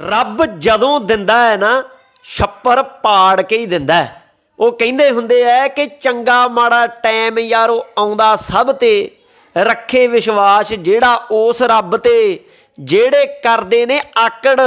ਰੱਬ ਜਦੋਂ ਦਿੰਦਾ ਹੈ ਨਾ, ਛੱਪਰ ਪਾੜ ਕੇ ਹੀ ਦਿੰਦਾ ਹੈ। ਉਹ ਕਹਿੰਦੇ ਹੁੰਦੇ ਐ ਕਿ ਚੰਗਾ ਮਾੜਾ ਟਾਈਮ ਯਾਰੋ ਆਉਂਦਾ ਸਭ ਤੇ, ਰੱਖੇ ਵਿਸ਼ਵਾਸ ਜਿਹੜਾ ਉਸ ਰੱਬ ਤੇ, ਜਿਹੜੇ ਕਰਦੇ ਨੇ ਆਕੜ,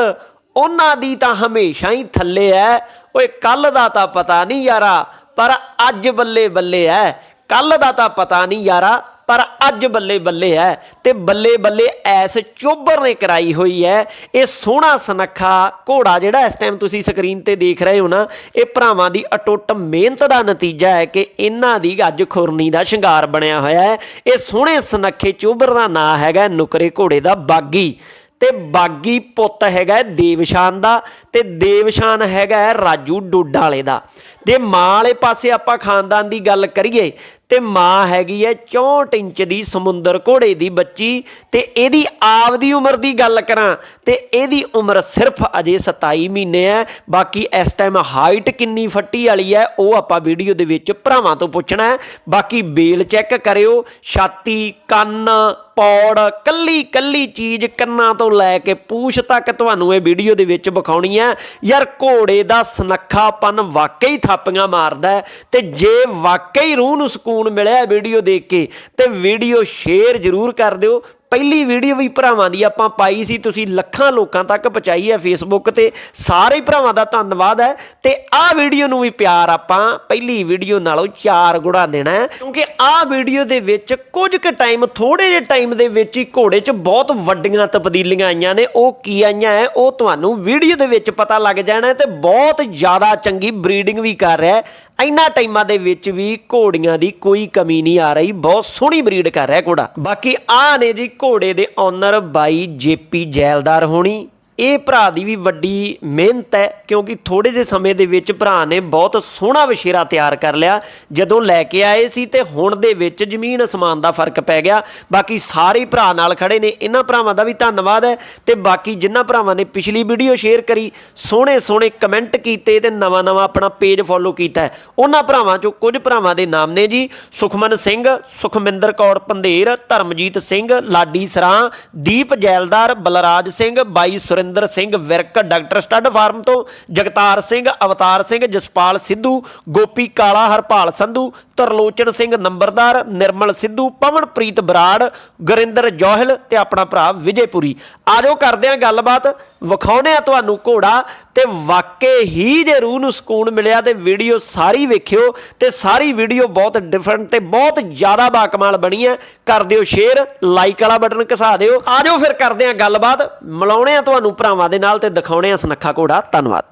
ਉਹਨਾਂ ਦੀ ਤਾਂ ਹਮੇਸ਼ਾ ਹੀ ਥੱਲੇ ਐ। ਓਏ ਕੱਲ ਦਾ ਤਾਂ ਪਤਾ ਨਹੀਂ ਯਾਰਾ, ਪਰ ਅੱਜ ਬੱਲੇ ਬੱਲੇ ਐ। ਕੱਲ ਦਾ ਤਾਂ ਪਤਾ ਨਹੀਂ ਯਾਰਾ ਪਰ ਅੱਜ ਬੱਲੇ ਬੱਲੇ ਹੈ ਤੇ ਬੱਲੇ ਬੱਲੇ ਐਸ ਚੋਬਰ ਨੇ ਕਰਾਈ ਹੋਈ ਹੈ। ਇਹ ਸੋਹਣਾ ਸੁਨੱਖਾ ਘੋੜਾ ਜਿਹੜਾ ਇਸ ਟਾਈਮ ਤੁਸੀਂ ਸਕਰੀਨ ਤੇ ਦੇਖ ਰਹੇ ਹੋ ਨਾ, ਇਹ ਭਰਾਵਾਂ ਦੀ ਅਟੁੱਟ ਮਿਹਨਤ ਦਾ ਨਤੀਜਾ ਹੈ ਕਿ ਇਹਨਾਂ ਦੀ ਅੱਜ ਖੁਰਨੀ ਦਾ ਸ਼ਿੰਗਾਰ ਬਣਿਆ ਹੋਇਆ ਹੈ। ਇਹ ਸੋਹਣੇ ਸੁਨੱਖੇ ਚੋਬਰ ਦਾ ਨਾਂ ਹੈਗਾ ਨੁਕਰੇ ਘੋੜੇ ਦਾ ਬਾਗੀ। ਤੇ ਬਾਗੀ ਪੁੱਤ ਹੈਗਾ ਦੇਵਸ਼ਾਨ ਦਾ ਤੇ ਦੇਵਸ਼ਾਨ ਹੈਗਾ ਹੈ ਰਾਜੂ ਡੋਡਾ ਵਾਲੇ ਦਾ। ਜੇ ਮਾਂ ਵਾਲੇ ਪਾਸੇ ਆਪਾਂ ਖਾਨਦਾਨ ਦੀ ਗੱਲ ਕਰੀਏ ਤੇ ਮਾਂ ਹੈਗੀ ਹੈ 64 ਇੰਚ ਦੀ ਸਮੁੰਦਰ ਘੋੜੇ ਦੀ ਬੱਚੀ ਤੇ ਇਹਦੀ ਆਪ ਦੀ ਉਮਰ ਦੀ ਗੱਲ ਕਰਾਂ ਤੇ ਇਹਦੀ ਉਮਰ ਸਿਰਫ ਅਜੇ 27 ਮਹੀਨੇ ਹੈ ਬਾਕੀ ਇਸ ਟਾਈਮ ਹਾਈਟ ਕਿੰਨੀ ਫੱਟੀ ਵਾਲੀ ਹੈ ਉਹ ਆਪਾਂ ਵੀਡੀਓ ਦੇ ਵਿੱਚ ਭਰਾਵਾਂ ਤੋਂ ਪੁੱਛਣਾ ਹੈ ਬਾਕੀ ਬੇਲ ਚੈੱਕ ਕਰਿਓ, ਛਾਤੀ, ਕੰਨ, ਪੌੜ, ਕੱਲੀ ਕੱਲੀ ਚੀਜ਼ ਕੰਨਾਂ ਤੋਂ ਲੈ ਕੇ ਪੂਛ ਤੱਕ ਤੁਹਾਨੂੰ ਇਹ ਵੀਡੀਓ ਦੇ ਵਿੱਚ ਵਿਖਾਉਣੀ ਹੈ ਯਾਰ ਘੋੜੇ ਦਾ ਸਨੱਖਾਪਨ ਵਾਕਈ ਥਾਪੀਆਂ ਮਾਰਦਾ ਤੇ ਜੇ ਵਾਕਈ ਰੂਹ ਨੂੰ ਸਕੂਨ ਮਿਲਿਆ ਵੀਡੀਓ ਦੇਖ ਕੇ ਤੇ ਵੀਡੀਓ ਸ਼ੇਅਰ ਜ਼ਰੂਰ ਕਰ ਦਿਓ ਪਹਿਲੀ ਵੀਡੀਓ ਵੀ ਭਰਾਵਾਂ ਦੀ ਆਪਾਂ ਪਾਈ ਸੀ, ਤੁਸੀਂ ਲੱਖਾਂ ਲੋਕਾਂ ਤੱਕ ਪਹੁੰਚਾਈ ਹੈ ਫੇਸਬੁੱਕ ਤੇ। ਸਾਰੇ ਭਰਾਵਾਂ ਦਾ ਧੰਨਵਾਦ ਹੈ। ਤੇ ਆਹ ਵੀਡੀਓ ਨੂੰ ਵੀ ਪਿਆਰ ਆਪਾਂ ਪਹਿਲੀ ਵੀਡੀਓ ਨਾਲੋਂ ਚਾਰ ਗੁਣਾ ਦੇਣਾ ਕਿਉਂਕਿ ਆਹ ਵੀਡੀਓ ਦੇ ਵਿੱਚ ਕੁਝ ਕੁ ਟਾਈਮ ਥੋੜੇ ਜਿਹੇ ਟਾਈਮ ਦੇ ਵਿੱਚ ਹੀ ਘੋੜੇ 'ਚ ਬਹੁਤ ਵੱਡੀਆਂ ਤਬਦੀਲੀਆਂ ਆਈਆਂ ਨੇ। ਉਹ ਕੀ ਆਈਆਂ ਹੈ, ਉਹ ਤੁਹਾਨੂੰ ਵੀਡੀਓ ਦੇ ਵਿੱਚ ਪਤਾ ਲੱਗ ਜਾਣਾ ਹੈ ਤੇ ਬਹੁਤ ਜ਼ਿਆਦਾ ਚੰਗੀ ਬਰੀਡਿੰਗ ਵੀ ਕਰ ਰਿਹਾ ਹੈ। ਇੰਨਾ ਟਾਈਮਾਂ ਦੇ ਵਿੱਚ ਵੀ ਘੋੜੀਆਂ ਦੀ ਕੋਈ ਕਮੀ ਨਹੀਂ ਆ ਰਹੀ। ਬਹੁਤ ਸੋਹਣੀ ਬਰੀਡ ਕਰ ਰਿਹਾ ਘੋੜਾ। ਬਾਕੀ ਆਹ ਨੇ ਜੀ ਘੋੜੇ ਦੇ ਓਨਰ ਬਾਈ ਜੇਪੀ ਜੈਲਦਾਰ ਹੋਣੀ। ਇਹ ਭਰਾ ਦੀ ਵੀ ਵੱਡੀ ਮਿਹਨਤ ਹੈ, ਕਿਉਂਕਿ ਥੋੜੇ ਜਿਹੇ ਸਮੇਂ ਦੇ ਵਿੱਚ ਭਰਾ ਨੇ ਬਹੁਤ ਸੋਹਣਾ ਵਿਸ਼ੇਰਾ ਤਿਆਰ ਕਰ ਲਿਆ। ਜਦੋਂ ਲੈ ਕੇ ਆਏ ਸੀ ਤੇ ਹੁਣ ਦੇ ਵਿੱਚ ਜ਼ਮੀਨ ਅਸਮਾਨ ਦਾ ਫ਼ਰਕ ਪੈ ਗਿਆ। ਬਾਕੀ ਸਾਰੇ ਭਰਾ ਨਾਲ ਖੜੇ ਨੇ, ਇਹਨਾਂ ਭਰਾਵਾਂ ਦਾ ਵੀ ਧੰਨਵਾਦ ਹੈ ਤੇ ਬਾਕੀ ਜਿਨ੍ਹਾਂ ਭਰਾਵਾਂ ਨੇ ਪਿਛਲੀ ਵੀਡੀਓ ਸ਼ੇਅਰ ਕਰੀ ਸੋਹਣੇ ਸੋਹਣੇ ਕਮੈਂਟ ਕੀਤੇ ਤੇ ਨਵਾਂ ਨਵਾਂ ਆਪਣਾ ਪੇਜ ਫੋਲੋ ਕੀਤਾ ਉਹਨਾਂ ਭਰਾਵਾਂ ਚੋਂ ਕੁਝ ਭਰਾਵਾਂ ਦੇ ਨਾਮ ਨੇ ਜੀ, ਸੁਖਮਨ ਸਿੰਘ, ਸੁਖਮਿੰਦਰ ਕੌਰ ਪੰਧੇਰ, ਧਰਮਜੀਤ ਸਿੰਘ, ਲਾਡੀ ਸਰਾਂ, ਦੀਪ ਜੈਲਦਾਰ, ਬਲਰਾਜ ਸਿੰਘ, ਬਾਈ Surinder Singh Virk, doctor stud farm ਤੋਂ ਜਗਤਾਰ ਸਿੰਘ, ਅਵਤਾਰ ਸਿੰਘ, ਜਸਪਾਲ ਸਿੱਧੂ, ਗੋਪੀ ਕਾਲਾ, ਹਰਪਾਲ ਸੰਧੂ, ਤਰਲੋਚਨ ਸਿੰਘ ਨੰਬਰਦਾਰ, ਨਿਰਮਲ ਸਿੱਧੂ, ਪਵਨਪ੍ਰੀਤ ਬਰਾੜ, ਗੁਰਿੰਦਰ ਜੋਹਲ ਤੇ ਆਪਣਾ ਭਰਾ ਵਿਜੇਪੁਰੀ। ਆਜੋ ਕਰਦੇ ਆ ਗੱਲਬਾਤ। ਵਿਖਾਉਨੇ ਆ ਤੁਹਾਨੂੰ ਘੋੜਾ ਤੇ ਵਾਕਈ ਹੀ ਜੇ ਰੂਹ ਨੂੰ ਸਕੂਨ ਮਿਲਿਆ ਤੇ ਵੀਡੀਓ ਸਾਰੀ ਵੇਖਿਓ ਤੇ ਸਾਰੀ ਵੀਡੀਓ ਬਹੁਤ ਡਿਫਰੈਂਟ ਤੇ ਬਹੁਤ ਜ਼ਿਆਦਾ ਬਾਕਮਾਲ ਬਣੀ ਹੈ। ਕਰ ਦਿਓ ਸ਼ੇਅਰ ਲਾਈਕ ਵਾਲਾ ਬਟਨ ਘਸਾ ਦਿਓ। ਆਜੋ ਫਿਰ ਕਰਦੇ ਆ ਗੱਲਬਾਤ। ਮਿਲਾਉਣੇ ਆ ਤੁਹਾਨੂੰ ਭਰਾਵਾਂ ਦੇ ਨਾਲ ਤੇ ਦਿਖਾਉਣੇ ਆ ਸੁਨੱਖਾ ਘੋੜਾ। ਧੰਨਵਾਦ।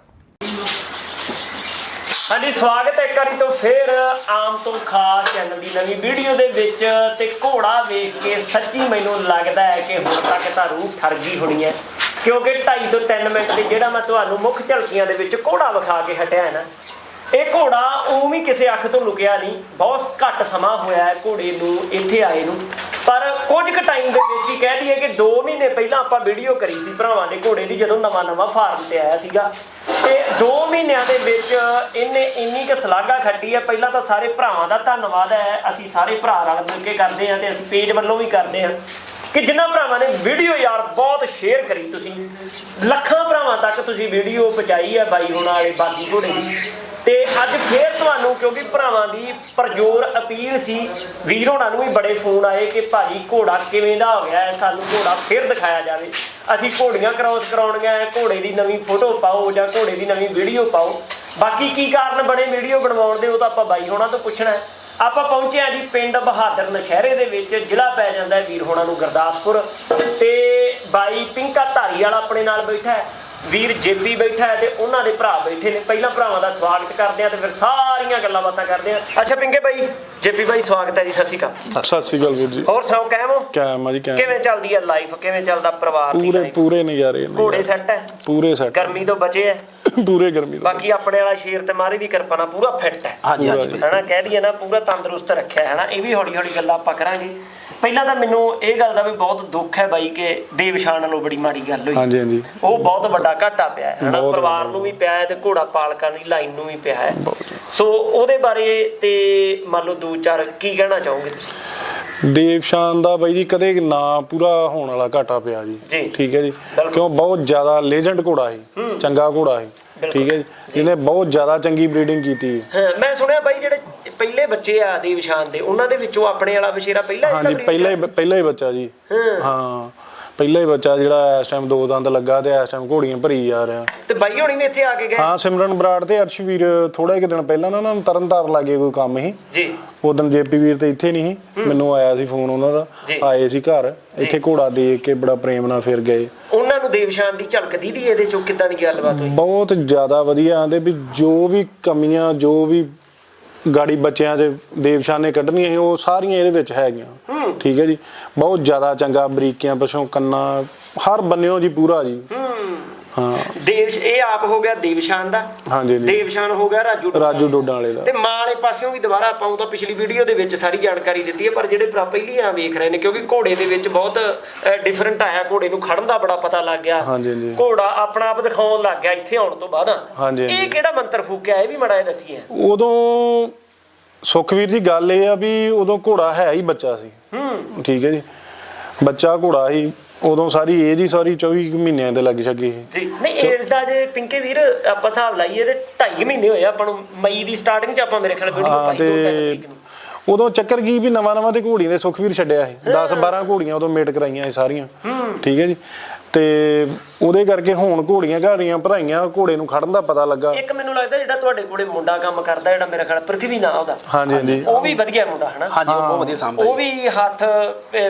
ਹਾਂਜੀ, ਸਵਾਗਤ ਹੈ ਇੱਕ ਵਾਰੀ ਤੋਂ ਫੇਰ ਆਮ ਤੋਂ ਖਾਸ ਚੈਨਲ ਦੀ ਨਵੀਂ ਵੀਡੀਓ ਦੇ ਵਿੱਚ ਤੇ ਘੋੜਾ ਵੇਖ ਕੇ ਸੱਚੀ ਮੈਨੂੰ ਲੱਗਦਾ ਹੈ ਕਿ ਹੁਣ ਤੱਕ ਤਾਂ ਰੂਹ ਠਰ ਗਈ ਹੋਣੀ ਹੈ। ਕਿਉਂਕਿ 2.5 ਤੋਂ 3 ਮਿੰਟ ਦੇ ਜਿਹੜਾ ਮੈਂ ਤੁਹਾਨੂੰ ਮੁੱਖ ਝਲਕੀਆਂ ਦੇ ਵਿੱਚ ਘੋੜਾ ਵਿਖਾ ਕੇ ਹਟਿਆ ਹੈ ਨਾ ਇਹ ਘੋੜਾ ਉਹ ਵੀ ਕਿਸੇ ਅੱਖ ਤੋਂ ਲੁਕਿਆ ਨਹੀਂ। ਬਹੁਤ ਘੱਟ ਸਮਾਂ ਹੋਇਆ ਹੈ ਘੋੜੇ ਨੂੰ ਇੱਥੇ ਆਏ ਨੂੰ। ਪਰ ਕੁਝ ਕੁ ਟਾਈਮ ਦੇ ਵਿੱਚ ਹੀ ਕਹਿ ਦਈਏ ਕਿ 2 ਮਹੀਨੇ ਪਹਿਲਾਂ ਆਪਾਂ ਵੀਡੀਓ ਕਰੀ ਸੀ ਭਰਾਵਾਂ ਦੇ ਘੋੜੇ ਦੀ, ਜਦੋਂ ਨਵਾਂ ਨਵਾਂ ਫਾਰਮ ਤੇ ਆਇਆ ਸੀਗਾ। ਤੇ 2 ਮਹੀਨਿਆਂ ਦੇ ਵਿੱਚ ਇਹਨੇ ਇੰਨੀ ਕੁ ਸਲਾਗਾ ਖੱਟੀ ਹੈ। ਪਹਿਲਾਂ ਤਾਂ ਸਾਰੇ ਭਰਾਵਾਂ ਦਾ ਧੰਨਵਾਦ ਹੈ। ਅਸੀਂ ਸਾਰੇ ਭਰਾ ਰਲ ਮਿਲ ਕੇ ਕਰਦੇ ਹਾਂ ਤੇ ਅਸੀਂ ਪੇਜ ਵੱਲੋਂ ਵੀ ਕਰਦੇ ਹਾਂ ਕਿ ਜਿਨ੍ਹਾਂ ਭਰਾਵਾਂ ਨੇ ਵੀਡੀਓ ਯਾਰ ਬਹੁਤ ਸ਼ੇਅਰ ਕਰੀ ਤੁਸੀਂ। ਲੱਖਾਂ ਭਰਾਵਾਂ ਤੱਕ ਤੁਸੀਂ ਵੀਡੀਓ ਪਹੁੰਚਾਈ ਹੈ ਬਾਈ ਹੁਣ ਵਾਲੇ ਬਾਗੀ ਘੋੜੇ ਦੀ। ਤੇ ਅੱਜ ਫੇਰ ਤੁਹਾਨੂੰ, ਕਿਉਂਕਿ ਭਰਾਵਾਂ ਦੀ ਪਰਜੋਰ ਅਪੀਲ ਸੀ ਵੀਰ ਹੋਣਾ ਨੂੰ ਵੀ ਬੜੇ ਫੋਨ ਆਏ ਕਿ ਭਾਜੀ ਘੋੜਾ ਕਿਵੇਂ ਦਾ ਹੋ ਗਿਆ ਹੈ, ਸਾਨੂੰ ਘੋੜਾ ਫੇਰ ਦਿਖਾਇਆ ਜਾਵੇ। ਅਸੀਂ ਘੋੜੀਆਂ ਕ੍ਰਾਸ ਕਰਾਉਣੀਆਂ ਹੈ, ਘੋੜੇ ਦੀ ਨਵੀਂ ਫੋਟੋ ਪਾਓ ਜਾਂ ਘੋੜੇ ਦੀ ਨਵੀਂ ਵੀਡੀਓ ਪਾਓ। ਬਾਕੀ ਕੀ ਕਾਰਨ ਬਣੇ ਵੀਡੀਓ ਬਣਵਾਉਣ ਦੇ, ਉਹ ਤਾਂ ਆਪਾਂ ਬਾਈ ਹੋਣਾ ਤੋਂ ਪੁੱਛਣਾ ਹੈ। ਆਪਾਂ ਪਹੁੰਚੇ ਆ ਜੀ ਪਿੰਡ ਬਹਾਦਰ ਨਸ਼ਹਿਰੇ ਦੇ ਵਿੱਚ, ਜ਼ਿਲ੍ਹਾ ਪੈ ਜਾਂਦਾ ਹੈ ਵੀਰ ਹੋਣਾ ਨੂੰ ਗੁਰਦਾਸਪੁਰ। ਤੇ ਬਾਈ ਪਿੰਕਾ ਧਾਰੀ ਵਾਲਾ ਆਪਣੇ ਨਾਲ ਬੈਠਾ ਹੈ। ਵੀਰ ਜੇਪੀ ਬੈਠਾ ਹੈ ਤੇ ਉਹਨਾਂ ਦੇ ਭਰਾ ਬੈਠੇ ਨੇ। ਪਹਿਲਾਂ ਭਰਾਵਾਂ ਦਾ ਸਵਾਗਤ ਕਰਦੇ ਆ ਤੇ ਫਿਰ ਸਾਰੀਆਂ ਗੱਲਾਂ ਬਾਤਾਂ ਕਰਦੇ ਆ ਅੱਛਾ ਪਿੰਕੇ ਬਾਈ ਜੇਪੀ ਬਾਈ ਸਵਾਗਤ ਹੈ ਜੀ ਸਤਿ ਸ਼੍ਰੀ ਅਕਾਲ। ਸਤਿ ਸ਼੍ਰੀ ਅਕਾਲ ਵੀਰ ਜੀ। ਹੋਰ ਸੁਣਾਓ ਕਾਇਮ ਹੋ? ਕਾਇਮ ਆ ਜੀ ਕਾਇਮ ਕਿਵੇਂ ਚੱਲਦੀ ਹੈ ਲਾਈਫ ਕਿਵੇਂ ਚੱਲਦਾ ਪਰਿਵਾਰ ਦੀ ਪੂਰੇ? ਪੂਰੇ ਨਜ਼ਾਰੇ ਨੇ ਘੋੜੇ ਸੈੱਟ ਹੈ? ਪੂਰੇ ਸੈੱਟ। ਗਰਮੀ ਤੋਂ ਬਚੇ ਹੈ? ਪੂਰੇ ਗਰਮੀ ਦਾ। ਬਾਕੀ ਆਪਣੇ ਵਾਲਾ ਸ਼ੇਰ ਤੇ ਮਾਰੀ ਦੀ ਕਿਰਪਾ ਨਾਲ ਪੂਰਾ ਫਿੱਟ ਹੈ। ਹਾਂਜੀ ਹਾਂਜੀ ਹਨਾ ਕਹਿ ਦਈਏ ਨਾ ਪੂਰਾ ਤੰਦਰੁਸਤ ਰੱਖਿਆ ਹੈ ਨਾ ਇਹ ਵੀ ਹੌਲੀ ਹੌਲੀ ਗੱਲਾਂ ਆਪਾਂ ਕਰਾਂਗੇ। ਪਹਿਲਾਂ ਤਾਂ ਮੈਨੂੰ ਇਹ ਗੱਲ ਦਾ ਵੀ ਬਹੁਤ ਦੁੱਖ ਹੈ ਬਾਈ ਕਿ ਦੇਵਸ਼ਾਨ ਨਾਲੋਂ ਬੜੀ ਮਾੜੀ ਗੱਲ ਹੋਈ। ਹਾਂਜੀ ਹਾਂਜੀ। ਉਹ ਬਹੁਤ ਵੱਡਾ ਘਾਟਾ ਪਿਆ ਹੈ ਹਨਾ ਪਰਿਵਾਰ। ਨੂੰ ਵੀ ਪਿਆ ਹੈ ਤੇ ਘੋੜਾ ਪਾਲਕਾਂ ਦੀ ਲਾਈਨ ਨੂੰ ਵੀ ਪਿਆ ਹੈ। ਸੋ ਉਹਦੇ ਬਾਰੇ ਤੇ ਮੰਨ ਲਓ ਦੋ ਚਾਰ ਕੀ ਕਹਿਣਾ ਚਾਹੋਗੇ ਤੁਸੀਂ? ਦੇਵਸ਼ਾਨ ਦਾ ਬਾਈ ਜੀ ਕਦੇ ਨਾ ਪੂਰਾ ਹੋਣ ਵਾਲਾ ਘਾਟਾ ਪਿਆ ਜੀ। ਜੀ। ਠੀਕ ਹੈ ਜੀ। ਬਿਲਕੁਲ। ਕਿਉਂ? ਬਹੁਤ ਜ਼ਿਆਦਾ ਲੈਜੈਂਡ ਘੋੜਾ ਸੀ। ਚੰਗਾ ਘੋੜਾ ਸੀ। ਠੀਕ ਹੈ ਜੀ। ਜਿਹਨੇ ਬਹੁਤ ਜ਼ਿਆਦਾ ਚੰਗੀ ਬਰੀਡਿੰਗ ਕੀਤੀ ਹੈ ਹਾਂ ਮੈਂ ਸੁਣਿਆ ਬਾਈ ਜਿਹੜੇ ਪਹਿਲੇ ਬੱਚੇ ਆ ਦੇਵਸ਼ਾਨ ਦੇ ਉਹਨਾਂ ਦੇ ਵਿੱਚੋਂ ਆਪਣੇ ਵਾਲਾ ਬਸ਼ੇਰਾ ਪਹਿਲਾ ਜਿਹੜਾ ਹਾਂਜੀ breed ਪਹਿਲਾ ਹੀ ਪਹਿਲਾ ਹੀ ਬੱਚਾ ਜੀ। ਹਾਂ। ਪਹਿਲਾ ਹੀ ਬੱਚਾ ਜਿਹੜਾ ਇਸ ਟਾਈਮ ਦੋ ਦੰਦ ਲੱਗਾ ਤੇ ਇਸ ਟਾਈਮ ਘੋੜੀਆਂ ਭਰੀ ਜਾ ਰਿਹਾ। ਤੇ ਬਾਈ ਹੋਣੀ ਵੀ ਇੱਥੇ ਆ ਕੇ ਗਏ? ਹਾਂ ਸਿਮਰਨ ਬਰਾੜ ਤੇ ਅਰਸ਼ਵੀਰ ਥੋੜਾ ਇੱਕ ਦਿਨ ਪਹਿਲਾਂ ਨਾ ਉਹਨਾਂ ਨੂੰ ਤਰਨਤਾਰ ਲਾਗੇ ਕੋਈ ਕੰਮ ਸੀ। ਜੀ। ਉਦੋਂ ਜੇਪੀ ਵੀਰ ਤੇ ਇੱਥੇ ਨਹੀਂ ਸੀ। ਮੈਨੂੰ ਆਇਆ ਸੀ ਫੋਨ ਉਹਨਾਂ ਦਾ। ਜੀ। ਆਏ ਸੀ ਘਰ। ਇੱਥੇ ਘੋੜਾ ਦੇਖ ਕੇ ਬੜਾ ਪ੍ਰੇਮ ਨਾਲ ਫਿਰ ਗਏ। ਉਹਨਾਂ ਨੂੰ ਦੇਵਸ਼ਾਨ ਦੀ ਝਲਕ ਦੀ ਦੀ ਇਹਦੇ ਚੋਂ ਕਿੱਦਾਂ ਦੀ ਗੱਲਬਾਤ ਹੋਈ? ਬਹੁਤ ਜ਼ਿਆਦਾ ਵਧੀਆ ਆਂਦੇ ਵੀ ਜੋ ਵੀ ਕਮੀਆਂ ਜੋ ਵੀ ਗਾੜੀ ਬੱਚਿਆਂ 'ਚ ਦੇਵਸ਼ਾਨ ਕੱਢਣੀਆਂ ਸੀ ਉਹ ਸਾਰੀਆਂ ਇਹਦੇ ਵਿੱਚ ਹੈਗੀਆਂ। ਠੀਕ ਹੈ ਜੀ? ਬਹੁਤ ਜ਼ਿਆਦਾ ਚੰਗਾ ਬਰੀਕੀਆਂ ਪਛੋਂ ਕੰਨਾਂ ਹਰ ਬੰਨਿਓ ਜੀ ਪੂਰਾ ਜੀ। ਹਾਂ। ਦੇਵ ਇਹ ਆਪ ਹੋ ਗਿਆ ਦੇਵਸ਼ਾਨ ਦਾ। ਹਾਂਜੀ ਜੀ ਦੇਵਸ਼ਾਨ ਹੋ ਗਿਆ ਰਾਜੂ ਰਾਜੂ ਡੋਡਾਂ ਵਾਲੇ ਦਾ। ਤੇ ਮਾਂ ਵਾਲੇ ਪਾਸਿਓਂ ਵੀ ਦੁਬਾਰਾ ਆਪਾਂ ਉਹ ਤਾਂ ਪਿਛਲੀ ਵੀਡੀਓ ਦੇ ਵਿੱਚ ਸਾਰੀ ਜਾਣਕਾਰੀ ਦਿੱਤੀ ਹੈ ਪਰ ਜਿਹੜੇ ਭਰਾ ਪਹਿਲੀਆਂ ਵੇਖ ਰਹੇ ਨੇ ਕਿਉਂਕਿ ਘੋੜੇ ਦੇ ਵਿੱਚ ਬਹੁਤ ਡਿਫਰੈਂਟ ਆਇਆ ਘੋੜੇ ਨੂੰ ਖੜਨ ਦਾ ਬੜਾ ਪਤਾ ਲੱਗ ਗਿਆ। ਹਾਂਜੀ, ਹਾਂਜੀ। ਘੋੜਾ ਆਪਣਾ ਆਪ ਦਿਖਾਉਣ ਲੱਗ ਗਿਆ ਇੱਥੇ ਆਉਣ ਤੋਂ ਬਾਅਦ। ਹਾਂਜੀ, ਇਹ। ਕਿਹੜਾ ਮੰਤਰ ਫੂਕਿਆ ਇਹ ਵੀ ਮੜਾ ਇਹ ਦੱਸੀਏ। ਉਦੋਂ ਸੁਖਵੀਰ ਜੀ ਗੱਲ ਇਹ ਆ ਵੀ ਉਦੋਂ ਘੋੜਾ ਹੈ ਹੀ ਬੱਚਾ ਸੀ। ਹੂੰ। ਠੀਕ ਹੈ ਜੀ। ਬੱਚਾ ਘੋੜਾ ਸੀ। ਉਦੋਂ ਸਾਰੀ ਏਜ ਹੀ ਸਾਰੀ 24 ਕੁ ਮਹੀਨਿਆਂ ਦੇ ਲੱਗ ਛੱਗੀ ਸੀ ਜੀ ਨਹੀਂ ਏਡਸ ਦਾ ਜੇ ਪਿੰਕੇ ਵੀਰ ਆਪਾਂ ਹਿਸਾਬ ਲਾਈਏ ਤੇ 2.5 ਮਹੀਨੇ ਹੋਏ ਆ ਆਪਾਂ ਨੂੰ ਮਈ ਦੀ ਸਟਾਰਟਿੰਗ 'ਚ ਆਪਾਂ ਮੇਰੇ ਖਿਆਲ ਵੀਡੀਓ ਹਾਂ ਪਾਈ ਦੋ ਤਿੰਨ ਤੇ ਤਰੀਕ ਨੂੰ। ਉਦੋਂ ਚੱਕਰ ਕੀ ਵੀ ਨਵਾਂ ਨਵਾਂ ਤੇ ਘੋੜੀਆਂ ਦੇ ਸੁਖਵੀਰ ਛੱਡਿਆ ਸੀ 10 12 ਘੋੜੀਆਂ ਉਦੋਂ ਮੇਟ ਕਰਾਈਆਂ ਸਾਰੀਆਂ। ਠੀਕ ਹੈ ਜੀ। ਤੇ ਉਹਦੇ ਕਰਕੇ ਹੁਣ ਘੋੜੀਆਂ ਘਾੜੀਆਂ ਭਰਾਈਆਂ ਘੋੜੇ ਨੂੰ ਖੜਨ ਦਾ ਪਤਾ ਲੱਗਾ। ਇੱਕ ਮੈਨੂੰ ਲੱਗਦਾ ਜਿਹੜਾ ਤੁਹਾਡੇ ਕੋਲੇ ਮੁੰਡਾ ਕੰਮ ਕਰਦਾ ਜਿਹੜਾ ਮੇਰੇ ਖਿਆਲ ਪ੍ਰithvi ਨਾਂ ਉਹਦਾ। ਹਾਂਜੀ ਹਾਂਜੀ। ਉਹ ਵੀ ਵਧੀਆ ਮੁੰਡਾ ਹਨਾ? ਹਾਂਜੀ ਉਹ ਬਹੁਤ ਵਧੀਆ ਸਾਂਭਦਾ ਉਹ ਵੀ ਹੱਥ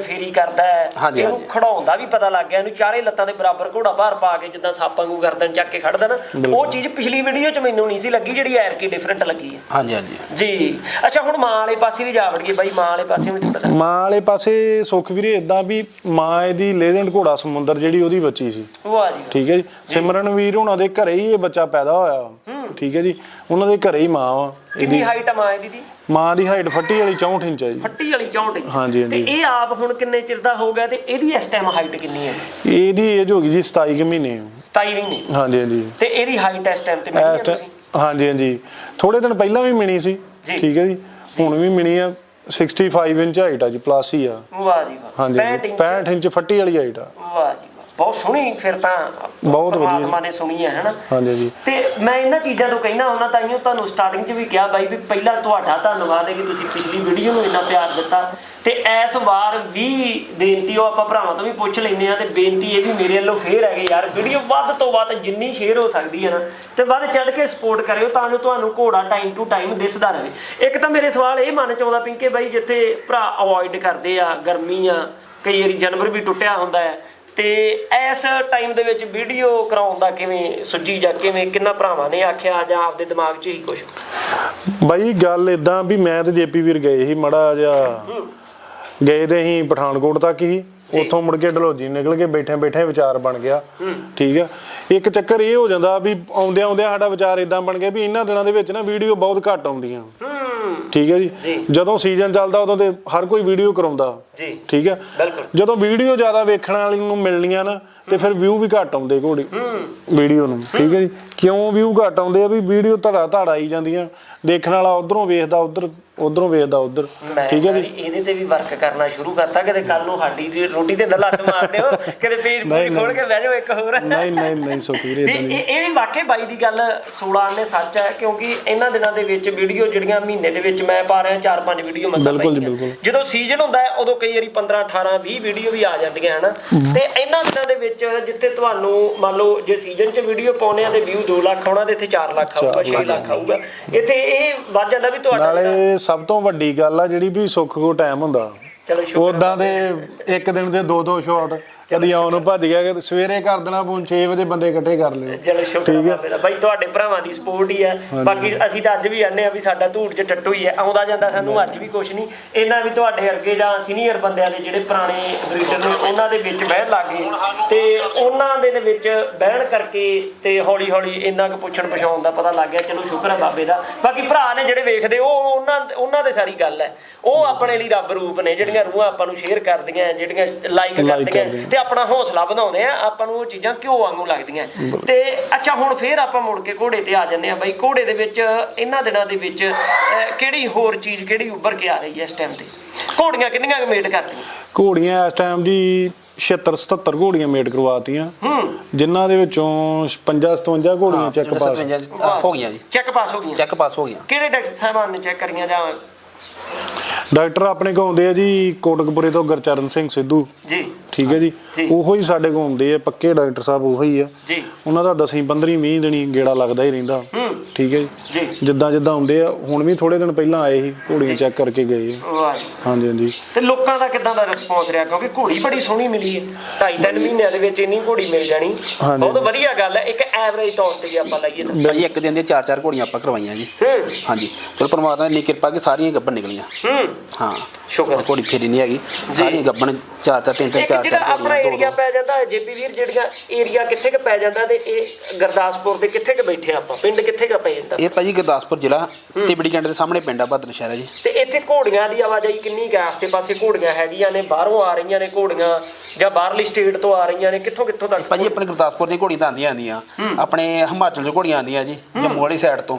ਫੇਰੀ ਕਰਦਾ ਹੈ। ਇਹਨੂੰ ਹਾਂਜੀ। ਖੜਾਉਣ ਦਾ ਵੀ ਪਤਾ ਲੱਗ ਗਿਆ ਇਹਨੂੰ ਚਾਰੇ ਲੱਤਾਂ ਦੇ ਬਰਾਬਰ ਘੋੜਾ ਭਾਰ ਪਾ ਕੇ ਜਿੱਦਾਂ ਸਾਪਾਂ ਨੂੰ ਗਰਦਨ ਚੱਕ ਕੇ ਖੜਦਾ ਨਾ ਉਹ ਚੀਜ਼ ਪਿਛਲੀ ਵੀਡੀਓ 'ਚ ਮੈਨੂੰ ਨਹੀਂ ਸੀ ਲੱਗੀ ਜਿਹੜੀ ਐਰ ਕੀ ਡਿਫਰੈਂਟ ਲੱਗੀ ਹੈ। ਹਾਂਜੀ ਹਾਂਜੀ। ਜੀ। ਅੱਛਾ ਹੁਣ ਮਾਂ ਵਾਲੇ ਪਾਸੇ ਵੀ ਜਾ ਵੜੀਏ ਬਾਈ ਮਾਂ ਵਾਲੇ ਪਾਸੇ ਵੀ ਥੋੜਾ ਮਾਂ ਵਾਲੇ ਪਾਸੇ ਸੁਖਵੀਰੇ ਇਦਾਂ ਵੀ ਮਾਂ ਇਹਦੀ ਲੈਜੈਂਡ ਘੋੜਾ ਸਮੁੰਦਰ ਜਿਹੜੀ ਉਹਦੀ ਬੱਚੀ ਸੀ। ਵਾਹ ਜੀ ਠੀਕ ਹੈ ਜੀ। ਸਿਮਰਨਵੀਰ ਉਹਨਾਂ ਦੇ ਘਰੇ ਹੀ ਇਹ ਬੱਚਾ ਪੈਦਾ ਹੋਇਆ ਠੀਕ ਹੈ ਜੀ। ਉਹਨਾਂ ਦੇ ਘਰੇ ਹੀ ਮਾਂ ਵਾ। ਕਿੰਨੀ ਹਾਈਟ ਆ ਮਾਂ ਇਹਦੀ ਦੀ? ਮਾਂ ਦੀ ਹਾਈਟ ਫੱਟੀ ਵਾਲੀ 64 ਇੰਚ ਹੈ ਜੀ। ਫੱਟੀ ਵਾਲੀ 64 ਇੰਚ। ਹਾਂਜੀ, ਤੇ ਹਾਂਜੀ। ਇਹ ਆਪ ਹੁਣ ਕਿੰਨੇ ਚਿਰ ਦਾ ਹੋ ਗਿਆ ਤੇ ਇਹਦੀ ਇਸ ਟਾਈਮ ਹਾਈਟ ਕਿੰਨੀ ਹੈ? ਇਹਦੀ ਏਜ ਹੋ ਗਈ ਜੀ 27 ਕੁ ਮਹੀਨੇ। 27 ਮਹੀਨੇ। ਹਾਂਜੀ ਹਾਂਜੀ। ਤੇ ਇਹਦੀ ਹਾਈਟ ਇਸ ਟਾਈਮ ਤੇ ਮਿਲੀ ਤੁਸੀਂ? ਹਾਂਜੀ ਹਾਂਜੀ। ਥੋੜੇ ਦਿਨ ਪਹਿਲਾਂ ਵੀ ਮਿਣੀ ਸੀ। ਠੀਕ ਹੈ ਜੀ। ਹੁਣ ਵੀ ਮਿਣੀ ਆ। 65 ਇੰਚ ਹਾਈਟ ਆ ਜੀ ਪਲੱਸ ਹੀ ਆ। ਵਾਹ ਜੀ ਵਾਹ। ਹਾਂਜੀ 65 ਇੰਚ। 65 ਇੰਚ ਫੱਟੀ ਵਾਲੀ ਹਾਈਟ ਆ। ਵਾਹ ਜੀ ਬਹੁਤ ਸੋਹਣੀ ਫਿਰ ਤਾਂ ਬਹੁਤ ਵਧੀਆ। ਪਰਮਾਤਮਾ ਨੇ ਸੁਣੀ ਹੈ ਹਨਾ? ਹਾਂਜੀ ਜੀ ਤੇ ਮੈਂ ਇਹਨਾਂ ਚੀਜ਼ਾਂ ਤੋਂ ਕਹਿਣਾ ਉਹਨਾਂ ਤਾਈਓ ਤੁਹਾਨੂੰ ਸਟਾਰਟਿੰਗ 'ਚ ਵੀ ਕਿਹਾ ਬਾਈ ਵੀ ਪਹਿਲਾਂ ਤੁਹਾਡਾ ਧੰਨਵਾਦ ਹੈ ਕਿ ਤੁਸੀਂ ਪਿਛਲੀ ਵੀਡੀਓ ਨੂੰ ਇੰਨਾ ਪਿਆਰ ਦਿੱਤਾ। ਤੇ ਇਸ ਵਾਰ ਵੀ ਬੇਨਤੀ ਉਹ ਆਪਾਂ ਭਰਾਵਾਂ ਤੋਂ ਵੀ ਪੁੱਛ ਲੈਂਦੇ ਆ ਤੇ ਬੇਨਤੀ ਇਹ ਵੀ ਮੇਰੇ ਵੱਲੋਂ ਫੇਰ ਹੈਗੀ ਯਾਰ ਵੀਡੀਓ ਵੱਧ ਤੋਂ ਵੱਧ ਜਿੰਨੀ ਸ਼ੇਅਰ ਹੋ ਸਕਦੀ ਹੈ ਨਾ ਤੇ ਵੱਧ ਚੜ ਕੇ ਸਪੋਰਟ ਕਰਿਓ ਤਾਂ ਜੋ ਤੁਹਾਨੂੰ ਘੋੜਾ ਟਾਈਮ ਟੂ ਟਾਈਮ ਦਿਸਦਾ ਰਹੇ। ਇੱਕ ਤਾਂ ਮੇਰੇ ਸਵਾਲ ਇਹ ਮਨ ਚ ਆਉਂਦਾ ਪਿੰਕੇ ਬਾਈ ਜਿੱਥੇ ਭਰਾ ਅਵੋਇਡ ਕਰਦੇ ਆ ਗਰਮੀ ਆ ਕਈ ਵਾਰੀ ਜਾਨਵਰ ਵੀ ਟੁੱਟਿਆ ਹੁੰਦਾ ਹੈ ਤੇ ਇਸ ਟਾਈਮ ਦੇ ਵਿੱਚ ਵੀਡੀਓ ਕਰਾਉਣ ਦਾ ਕਿਵੇਂ ਸੁੱਜੀ ਜਾਂ ਕਿਵੇਂ ਕਿੰਨਾ ਭਰਾਵਾਂ ਨੇ ਆਖਿਆ ਜਾਂ ਆਪਦੇ ਦਿਮਾਗ 'ਚ ਹੀ ਕੁਝ ਬਾਈ ਗੱਲ ਇਦਾਂ ਵੀ ਮੈਂ ਤੇ ਜੇਪੀ ਵੀਰ ਗਏ ਸੀ ਮੜਾ ਜਿਹਾ। ਗਏ ਤੇ ਅਸੀਂ ਪਠਾਨਕੋਟ ਤੱਕ ਹੀ। ਉੱਥੋਂ ਮੁੜ ਕੇ ਡਲੋਜੀ ਨਿਕਲ ਕੇ ਬੈਠੇ ਬੈਠੇ ਵਿਚਾਰ ਬਣ ਗਿਆ। ਠੀਕ ਆ। ਇੱਕ ਚੱਕਰ ਇਹ ਹੋ ਜਾਂਦਾ ਵੀ ਆਉਂਦਿਆਂ ਆਉਂਦਿਆਂ ਸਾਡਾ ਵਿਚਾਰ ਇਦਾਂ ਬਣ ਗਿਆ ਵੀ ਇਹਨਾਂ ਦਿਨਾਂ ਦੇ ਵਿੱਚ ਨਾ ਵੀਡੀਓ ਬਹੁਤ ਘੱਟ ਆਉਂਦੀਆਂ। ਠੀਕ ਹੈ ਜੀ। ਜਦੋਂ ਸੀਜ਼ਨ ਚੱਲਦਾ ਉਦੋਂ ਤੇ ਹਰ ਕੋਈ ਵੀਡੀਓ ਕਰਾਉਂਦਾ। ਜੀ। ਠੀਕ ਹੈ? ਬਿਲਕੁਲ। ਜਦੋਂ ਵੀਡੀਓ ਜ਼ਿਆਦਾ ਵੇਖਣ ਵਾਲੇ ਨੂੰ ਮਿਲਣੀਆਂ ਨਾ ਤੇ ਫਿਰ ਵਿਊ ਵੀ ਘੱਟ ਆਉਂਦੇ ਘੋੜੀ ਵੀਡੀਓ ਨੂੰ। ਠੀਕ ਹੈ ਜੀ? ਕਿਉਂ ਵਿਊ ਘੱਟ ਆਉਂਦੇ ਆ? ਵੀ ਵੀਡੀਓ ਧੜਾ ਧੜ ਆਈ ਜਾਂਦੀਆਂ। ਦੇਖਣ ਵਾਲਾ ਉਧਰੋਂ ਵੇਖਦਾ ਉਧਰ ਉਧਰੋਂ ਵੇਖਦਾ ਉਧਰ। ਠੀਕ ਹੈ ਜੀ? ਇਹਦੇ ਤੇ ਵੀ ਵਰਕ ਕਰਨਾ ਸ਼ੁਰੂ ਕਰਤਾ। ਕਿਤੇ ਕੱਲ ਨੂੰ ਸਾਡੀ ਦੀ ਰੋਟੀ ਤੇ ਲੱਤ ਮਾਰ ਦਿਓ। ਕਿਤੇ ਪੇਜ ਪੂਜ ਨਹੀਂ, ਖੋਲ ਕੇ ਬਹਿ ਜਾਓ ਇੱਕ ਹੋਰ। ਨਹੀਂ ਨਹੀਂ ਨਹੀਂ ਸੁਖਵੀਰ ਵੀ ਇਦਾਂ ਇਹ ਇਹ ਵੀ ਵਾਕਈ ਬਾਈ ਦੀ ਗੱਲ 16 ਨੇ ਸੱਚ ਹੈ ਕਿਉਂਕਿ ਇਹਨਾਂ ਦਿਨਾਂ ਦੇ ਵਿੱਚ ਵੀਡੀਓ ਜਿਹੜੀਆਂ ਮਹੀਨੇ ਦੇ ਵਿੱਚ ਮੈਂ ਪਾ ਰਿਹਾ 4-5 ਵੀਡੀਓ ਮਸਾਂ ਬਿਲਕੁਲ ਜੀ। ਬਿਲਕੁਲ। ਜਦੋਂ ਸੀਜ਼ਨ ਹੁੰਦਾ ਹੈ ਉਦੋਂ ਕਈ ਵਾਰੀ 15 18 20 ਵੀਡੀਓ ਵੀ ਆ ਜਾਂਦੀਆਂ ਹਨ? ਤੇ ਇਹਨਾਂ ਦਿਨਾਂ ਦੇ ਵਿੱਚ ਜਿੱਥੇ ਤੁਹਾਨੂੰ ਮੰਨ ਲਓ ਜੇ ਸੀਜ਼ਨ 'ਚ ਵੀਡੀਓ ਪਾਉਣੇ ਆ ਤੇ ਵਿਊ 2 ਲੱਖ ਆਉਣਾ ਤੇ ਇੱਥੇ 4 ਲੱਖ ਆਊਗਾ 6 ਲੱਖ ਆਊਗਾ। ਇੱਥੇ ਇਹ ਵੱਧ ਜਾਂਦਾ ਵੀ ਤੁਹਾਡਾ ਨਾਲੇ ਸਭ ਤੋਂ ਵੱਡੀ ਗੱਲ ਆ ਜਿਹੜੀ ਵੀ ਸੁੱਖ ਕੋ ਟਾਈਮ ਹੁੰਦਾ। ਚਲੋ ਸ਼ੁਕਰ ਉਦਾਂ ਦੇ ਇੱਕ ਦਿਨ ਦੇ ਦੋ ਦੋ ਸ਼ਾਟ ਕਦੀ ਆਉਣ ਨੂੰ ਭੱਜ ਗਿਆ ਕਦੇ ਸਵੇਰੇ ਕਰ ਦੇਣਾ ਪੂੰ 6 ਵਜੇ ਬੰਦੇ ਇਕੱਠੇ ਕਰ ਲਿਓ। ਚਲੋ ਸ਼ੁਕਰ ਹੈ? ਬਾਬੇ ਦਾ ਬਾਈ ਤੁਹਾਡੇ ਭਰਾਵਾਂ ਦੀ ਸਪੋਰਟ ਹੀ ਹੈ ਬਾਕੀ ਅਸੀਂ ਤਾਂ ਅੱਜ ਵੀ ਆਨੇ ਆ ਵੀ ਸਾਡਾ ਧੂੜ 'ਚ ਟੱਟੂ ਹੀ ਹੈ ਆਉਂਦਾ ਜਾਂਦਾ ਸਾਨੂੰ ਅੱਜ ਵੀ ਕੁਝ ਨਹੀਂ। ਇਹਨਾਂ ਵੀ ਤੁਹਾਡੇ ਅੱਗੇ ਜਾਂ ਸੀਨੀਅਰ ਬੰਦਿਆਂ ਦੇ ਜਿਹੜੇ ਪੁਰਾਣੇ ਬਰੀਡਰ ਨੇ ਉਹਨਾਂ ਦੇ ਵਿੱਚ ਬਹਿਣ ਲੱਗੇ ਤੇ ਉਹਨਾਂ ਦੇ ਵਿੱਚ ਬਹਿਣ ਕਰਕੇ ਤੇ ਹੌਲੀ ਹੌਲੀ ਇੰਨਾ ਕੁ ਪੁੱਛਣ ਪਛਾਉਣ ਦਾ ਪਤਾ ਲੱਗ ਗਿਆ। ਚਲੋ ਸ਼ੁਕਰ ਹੈ ਬਾਬੇ ਦਾ। ਬਾਕੀ ਭਰਾ ਨੇ ਜਿਹੜੇ ਵੇਖਦੇ ਉਹ ਉਹਨਾਂ ਉਹਨਾਂ ਦੇ ਸਾਰੀ ਗੱਲ ਹੈ। ਉਹ ਆਪਣੇ ਲਈ ਰੱਬ ਰੂਪ ਨੇ ਜਿਹੜੀਆਂ ਰੂਹਾਂ ਆਪਾਂ ਨੂੰ ਸ਼ੇਅਰ ਕਰਦੀਆਂ ਜਿਹੜੀਆਂ ਲਾਈਕ ਕਰਦੀਆਂ। ਤੇ ਆਪਣਾ ਹੌਸਲਾ ਵਧਾਉਂਦੇ ਆ ਆਪਾਂ ਨੂੰ ਉਹ ਚੀਜ਼ਾਂ ਕਿਉਂ ਵਾਂਗੂ ਲੱਗਦੀਆਂ। ਤੇ ਅੱਛਾ ਹੁਣ ਫੇਰ ਆਪਾਂ ਮੁੜ ਕੇ ਘੋੜੇ ਤੇ ਆ ਜੰਨੇ ਆ ਬਾਈ। ਘੋੜੇ ਦੇ ਵਿੱਚ ਇਹਨਾਂ ਦਿਨਾਂ ਦੇ ਵਿੱਚ ਕਿਹੜੀ ਹੋਰ ਚੀਜ਼ ਕਿਹੜੀ ਉੱਭਰ ਕੇ ਆ ਰਹੀ ਹੈ ਇਸ ਟਾਈਮ ਤੇ? ਘੋੜੀਆਂ ਕਿੰਨੀਆਂ ਮੇਟ ਕਰਦੀਆਂ? ਘੋੜੀਆਂ ਇਸ ਟਾਈਮ ਜੀ 76 77 ਘੋੜੀਆਂ ਮੇਟ ਕਰਵਾਤੀਆਂ। ਜਿਨ੍ਹਾਂ ਦੇ ਵਿੱਚੋਂ 50 57 ਘੋੜੀਆਂ ਚੈੱਕ ਪਾਸ 57 ਹੋ ਗਈਆਂ ਜੀ। ਚੈੱਕ ਪਾਸ ਹੋ ਗਈਆਂ। ਚੈੱਕ ਪਾਸ ਹੋ ਗਈਆਂ। ਕਿਹੜੇ ਡਾਕਟਰ ਸਾਹਿਬਾਨ ਨੇ ਚੈੱਕ ਕਰੀਆਂ ਜਾਂ ਡਾਕਟਰ ਆਪਣੇ ਕੋਲ ਆਉਂਦੇ ਆ ਜੀ ਕੋਟਕਪੁਰੇ ਤੋਂ ਗੁਰਚਰਨ ਸਿੰਘ ਸਿੱਧੂ। ਜੀ। ਠੀਕ ਹੈ ਜੀ। ਉਹੋ ਹੀ ਸਾਡੇ ਕੋਲ ਆਉਂਦੇ ਆ ਪੱਕੇ ਡਾਕਟਰ ਸਾਹਿਬ ਉਹੋ ਹੀ ਆ। ਜੀ। ਉਹਨਾਂ ਦਾ 10 15 20 ਦਿਨੀ ਗੇੜਾ ਲੱਗਦਾ ਹੀ ਰਹਿੰਦਾ। ਠੀਕ ਹੈ ਜੀ? ਜਿੱਦਾਂ ਜਿੱਦਾਂ ਆਉਂਦੇ ਆ ਹੁਣ ਵੀ ਥੋੜੇ ਦਿਨ ਪਹਿਲਾਂ ਆਏ ਸੀ ਘੋੜੀਆਂ ਚੈੱਕ ਕਰਕੇ ਗਏ ਆ। ਵਾਹ ਜੀ। ਹਾਂਜੀ ਹਾਂਜੀ। ਤੇ ਲੋਕਾਂ ਦਾ ਕਿਦਾਂ ਦਾ ਰਿਸਪੌਂਸ ਰਿਹਾ? ਕਿਉਂਕਿ ਘੋੜੀ ਬੜੀ ਸੋਹਣੀ ਮਿਲੀ ਹੈ। ਢਾਈ ਤਿੰਨ ਮਹੀਨਿਆਂ ਦੇ ਵਿੱਚ ਇੰਨੀ ਘੋੜੀ ਮਿਲ ਜਾਣੀ। ਬਹੁਤ ਵਧੀਆ ਗੱਲ ਹੈ। ਇੱਕ ਐਵਰੇਜ ਤੌਰ ਤੇ ਜੇ ਆਪਾਂ ਲਾਈਏ। ਤਾਂ ਭਾਜੀ ਇੱਕ ਦਿਨ ਦੇ ਚਾਰ ਚਾਰ ਘੋੜੀਆਂ ਆਪਾਂ ਕਰਵਾਈਆਂ ਜੀ। ਹੂੰ। ਹਾਂਜੀ ਚਲੋ ਪਰਮਾਤਮਾ ਦੀ ਕਿਰਪਾ ਕਿ ਸਾਰੀਆਂ ਗੱਬਣ ਨਿਕਲੀਆਂ। ਹੂੰ। ਹਾਂ ਸ਼ੁਕਰ। ਘੋੜੀ ਫੇਰੀ ਨਹੀਂ ਹੈਗੀ। ਸਾਰੀਆਂ ਗੱਬਣ ਚਾਰ ਚਾਰ ਤਿੰਨ ਤਿੰਨ ਇੱਕ ਚਾਰ ਜਿਹੜਾ ਚਾਰ ਆਪਣਾ ਏਰੀਆ। ਪੈ ਜਾਂਦਾ ਜੇਪੀ ਵੀਰ ਜਿਹੜੀਆਂ ਏਰੀਆ ਕਿੱਥੇ ਕ ਪੈ ਜਾਂਦਾ ਤੇ ਇਹ ਗੁਰਦਾਸਪੁਰ ਦੇ ਕਿੱਥੇ ਕ ਬੈਠੇ ਆਪਾਂ? ਪਿੰਡ ਕਿੱਥੇ ਕ ਪੈ ਜਾਂਦਾ? ਇਹ ਭਾਜੀ ਗੁਰਦਾਸਪੁਰ ਜ਼ਿਲ੍ਹਾ ਤਿਬੜੀ ਕੈਂਟ ਦੇ ਸਾਹਮਣੇ ਪਿੰਡ ਆ ਬਹਾਦਰ ਸ਼ਹਿਰਾ ਜੀ। ਤੇ ਇੱਥੇ ਘੋੜੀਆਂ ਦੀ ਆਵਾਜਾਈ ਕਿੰਨੀ ਕੁ ਹੈ ਆਸੇ ਪਾਸੇ ਘੋੜੀਆਂ ਹੈਗੀਆਂ ਨੇ ਬਾਹਰੋਂ ਆ ਰਹੀਆਂ ਨੇ ਘੋੜੀਆਂ ਜਾਂ ਬਾਹਰਲੀ ਸਟੇਟ ਤੋਂ ਆ ਰਹੀਆਂ ਨੇ ਕਿੱਥੋਂ ਕਿੱਥੋਂ ਤੱਕ ਭਾਜੀ ਆਪਣੇ ਗੁਰਦਾਸਪੁਰ ਦੀਆਂ ਘੋੜੀਆਂ ਤਾਂ ਆਉਂਦੀਆਂ ਆਉਂਦੀਆਂ ਆਪਣੇ ਹਿਮਾਚਲ ਤੋਂ ਘੋੜੀਆਂ ਆਉਂਦੀਆਂ ਜੀ ਜੰਮੂ ਵਾਲੀ ਸਾਈਡ ਤੋਂ।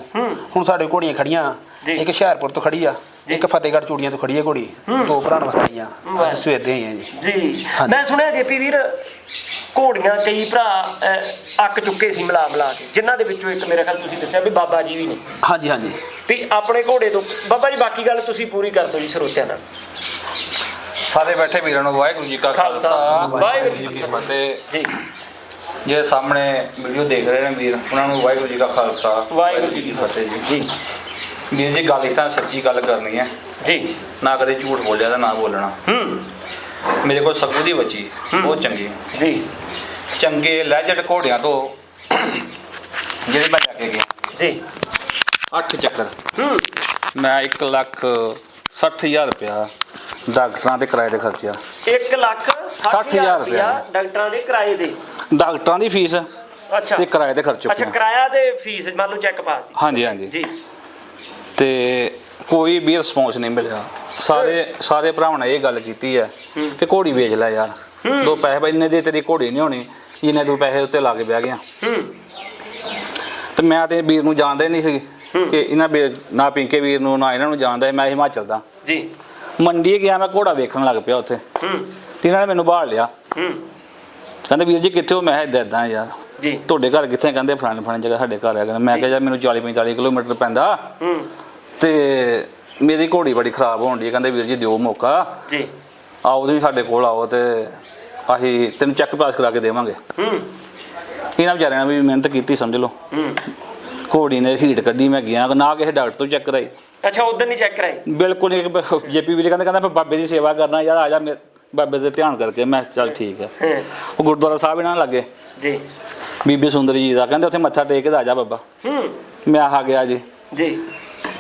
ਹੁਣ ਸਾਡੇ ਘੋੜੀਆਂ ਖੜੀਆਂ। ਇੱਕ ਹੁਸ਼ਿਆਰਪੁਰ ਤੋਂ ਖੜੀ ਆ ਇੱਕ ਫਤਿਹਗੜ੍ਹ ਚੂੜੀਆਂ ਤੋਂ ਖੜੀ ਆ ਘੋੜੀ ਦੋ ਭਰਾਣ ਵਾਸਤੇ ਵਾਹ। ਅੱਜ ਸਵੇਰ ਦੇ ਆਈਆਂ ਜੀ। ਜੀ। ਮੈਂ ਸੁਣਿਆ ਜੇਪੀ ਵੀਰ ਘੋੜੀਆਂ ਕਈ ਭਰਾ ਅੱਕ ਚੁੱਕੇ ਸੀ ਮਿਲਾ ਮਿਲਾ ਕੇ ਜਿਨ੍ਹਾਂ ਦੇ ਵਿੱਚੋਂ ਇੱਕ ਮੇਰੇ ਖਿਆਲ ਤੁਸੀਂ ਦੱਸਿਆ ਵੀ ਬਾਬਾ ਜੀ ਵੀ ਨੇ। ਹਾਂਜੀ ਹਾਂਜੀ। ਵੀ ਆਪਣੇ ਘੋੜੇ ਤੋਂ ਬਾਬਾ ਜੀ ਬਾਕੀ ਗੱਲ ਤੁਸੀਂ ਪੂਰੀ ਕਰ ਦਿਓ ਜੀ ਸਰੋਤਿਆਂ ਨਾਲ। ਸਾਰੇ ਬੈਠੇ ਵੀਰਾਂ ਨੂੰ ਵਾਹਿਗੁਰੂ ਜੀ ਕਾ ਖਾਲਸਾ, ਵਾਹਿਗੁਰੂ ਜੀ ਕੀ ਫਤਿਹ। ਜੀ। ਜਿਹੜੇ ਸਾਹਮਣੇ ਵੀਡੀਓ ਦੇਖ ਰਹੇ ਨੇ ਵੀਰ ਉਹਨਾਂ ਨੂੰ ਵਾਹਿਗੁਰੂ ਜੀ ਕਾ ਖਾਲਸਾ ਵਾਹਿਗੁਰੂ ਜੀ ਕੀ ਫਤਿਹ ਜੀ। ਜੀ। ਵੀਰ ਜੀ ਗੱਲ ਇਸ ਤਰ੍ਹਾਂ ਸੱਚੀ ਗੱਲ ਕਰਨੀ ਹੈ। ਜੀ। ਨਾ ਕਦੇ ਝੂਠ ਬੋਲਿਆ ਤੇ ਨਾ ਬੋਲਣਾ। ਹੂੰ। ਮੇਰੇ ਕੋਲ ਸਗੂ ਦੀ ਬੱਚੀ ਬਹੁਤ ਚੰਗੀ। ਜੀ। ਚੰਗੇ ਲੈਜਡ ਘੋੜਿਆਂ ਤੋਂ ਜਿਹੜੇ ਮੈਂ ਲੈ ਕੇ ਗਿਆ। ਜੀ। 8 ਚੱਕਰ। ਹੂੰ। ਮੈਂ 1 ਲੱਖ 60000 ਰੁਪਇਆ ਡਾਕਟਰਾਂ ਦੇ ਕਿਰਾਏ ਤੇ ਖਰਚਿਆ। 1 ਲੱਖ 60000 60,000 ਰੁਪਇਆ ਡਾਕਟਰਾਂ ਦੇ ਕਿਰਾਏ ਦੇ ਡਾਕਟਰਾਂ ਦੀ ਫੀਸ ਅੱਛਾ। ਤੇ ਕਿਰਾਏ ਤੇ ਖਰਚ ਅੱਛਾ ਕਿਰਾਇਆ ਤੇ ਫੀਸ ਮੰਨ ਲਓ ਚੈੱਕ ਪਾਸ ਦੀ ਹਾਂਜੀ ਹਾਂਜੀ। ਜੀ। ਤੇ ਕੋਈ ਵੀ ਰਿਸਪੌਂਸ ਨਹੀਂ ਮਿਲਿਆ। ਸਾਰੇ ਸਾਰੇ ਭਰਾਵਾਂ ਨੇ ਇਹ ਗੱਲ ਕੀਤੀ ਹੈ ਕਿ ਘੋੜੀ ਵੇਚ ਲੈ ਯਾਰ। ਦੋ ਪੈਸੇ ਬਈ ਇੰਨੇ ਦੇ ਤੇਰੀ ਘੋੜੀ ਨਹੀਂ ਹੋਣੀ। ਜਿੰਨੇ ਤੂੰ ਪੈਸੇ ਉੱਤੇ ਲਾ ਕੇ ਬਹਿ ਗਿਆ। ਹੂੰ। ਤੇ ਮੈਂ ਤੇ ਵੀਰ ਨੂੰ ਜਾਣਦਾ ਹੀ ਨਹੀਂ ਸੀ ਕਿ ਇਹਨਾਂ ਵੀਰ ਨਾ ਪਿੰਕੇ ਵੀਰ ਨੂੰ ਨਾ ਇਹਨਾਂ ਨੂੰ ਜਾਣਦਾ ਸੀ, ਮੈਂ ਹਿਮਾਚਲ ਦਾ। ਜੀ। ਮੰਡੀ ਗਿਆ ਮੈਂ ਘੋੜਾ ਵੇਖਣ ਲੱਗ ਪਿਆ ਉੱਥੇ। ਹੂੰ। ਤੇ ਇਹਨਾਂ ਨੇ ਮੈਨੂੰ ਬਾਹਰ ਲਿਆ। ਹੂੰ। ਕਹਿੰਦੇ ਵੀਰ ਜੀ ਕਿੱਥੇ ਹੋ? ਮੈਂ ਇਦਾਂ ਇਦਾਂ ਯਾਰ। ਜੀ। ਤੁਹਾਡੇ ਘਰ ਕਿੱਥੇ ਕਹਿੰਦੇ ਫਲਾਣੇ ਫਲਾਣੇ ਜਗ੍ਹਾ ਸਾਡੇ ਘਰ ਹੈਗਾ ਮੈਂ ਕਿਹਾ ਯਾਰ ਮੈਨੂੰ 40 45 ਕਿਲੋਮੀਟਰ ਪੈਂਦਾ। ਹੂੰ। ਤੇ ਮੇਰੀ ਘੋੜੀ ਬੜੀ ਖਰਾਬ ਹੋਣ ਦੀ ਕਹਿੰਦੇ ਵੀਰ ਜੀ ਦਿਓ ਮੌਕਾ। ਜੀ। ਆਓ ਤੁਸੀਂ ਸਾਡੇ ਕੋਲ ਆਓ ਤੇ ਅਸੀਂ ਤੈਨੂੰ ਚੈੱਕ ਪਾਸ ਕਰਾ ਕੇ ਦੇਵਾਂਗੇ। ਹੂੰ। ਇਹਨਾਂ ਵਿਚਾਰਿਆਂ ਨੇ ਵੀ ਮਿਹਨਤ ਕੀਤੀ ਸਮਝ ਲਓ। ਹੂੰ। ਘੋੜੀ ਨੇ ਹੀਟ ਕੱਢੀ ਮੈਂ ਗਿਆ। ਨਾ ਕਿਸੇ ਡਾਕਟਰ ਤੋਂ ਚੈੱਕ ਕਰਾਈ। ਅੱਛਾ ਉਦੋਂ ਨਹੀਂ ਚੈੱਕ ਕਰਾਈ? ਬਿਲਕੁਲ ਨਹੀਂ। ਜੇਪੀ ਵੀ ਕਹਿੰਦਾ ਕਹਿੰਦਾ ਮੈਂ ਬਾਬੇ ਦੀ ਸੇਵਾ ਕਰਨਾ ਯਾਰ ਆ ਜਾ ਮੇਰੇ ਬਾਬੇ ਦੇ ਧਿਆਨ ਕਰਕੇ ਮੈਂ ਕਿਹਾ ਚੱਲ ਠੀਕ ਹੈ। ਉਹ ਗੁਰਦੁਆਰਾ ਸਾਹਿਬ ਇਹਨਾਂ ਲੱਗੇ। ਜੀ। ਬੀਬੀ ਸੁੰਦਰੀ ਜੀ ਦਾ ਕਹਿੰਦੇ ਉੱਥੇ ਮੱਥਾ ਟੇਕ ਕੇ ਆ ਜਾ ਬਾਬਾ। ਹੂੰ। ਮੈਂ ਆ ਗਿਆ ਜੀ। ਜੀ।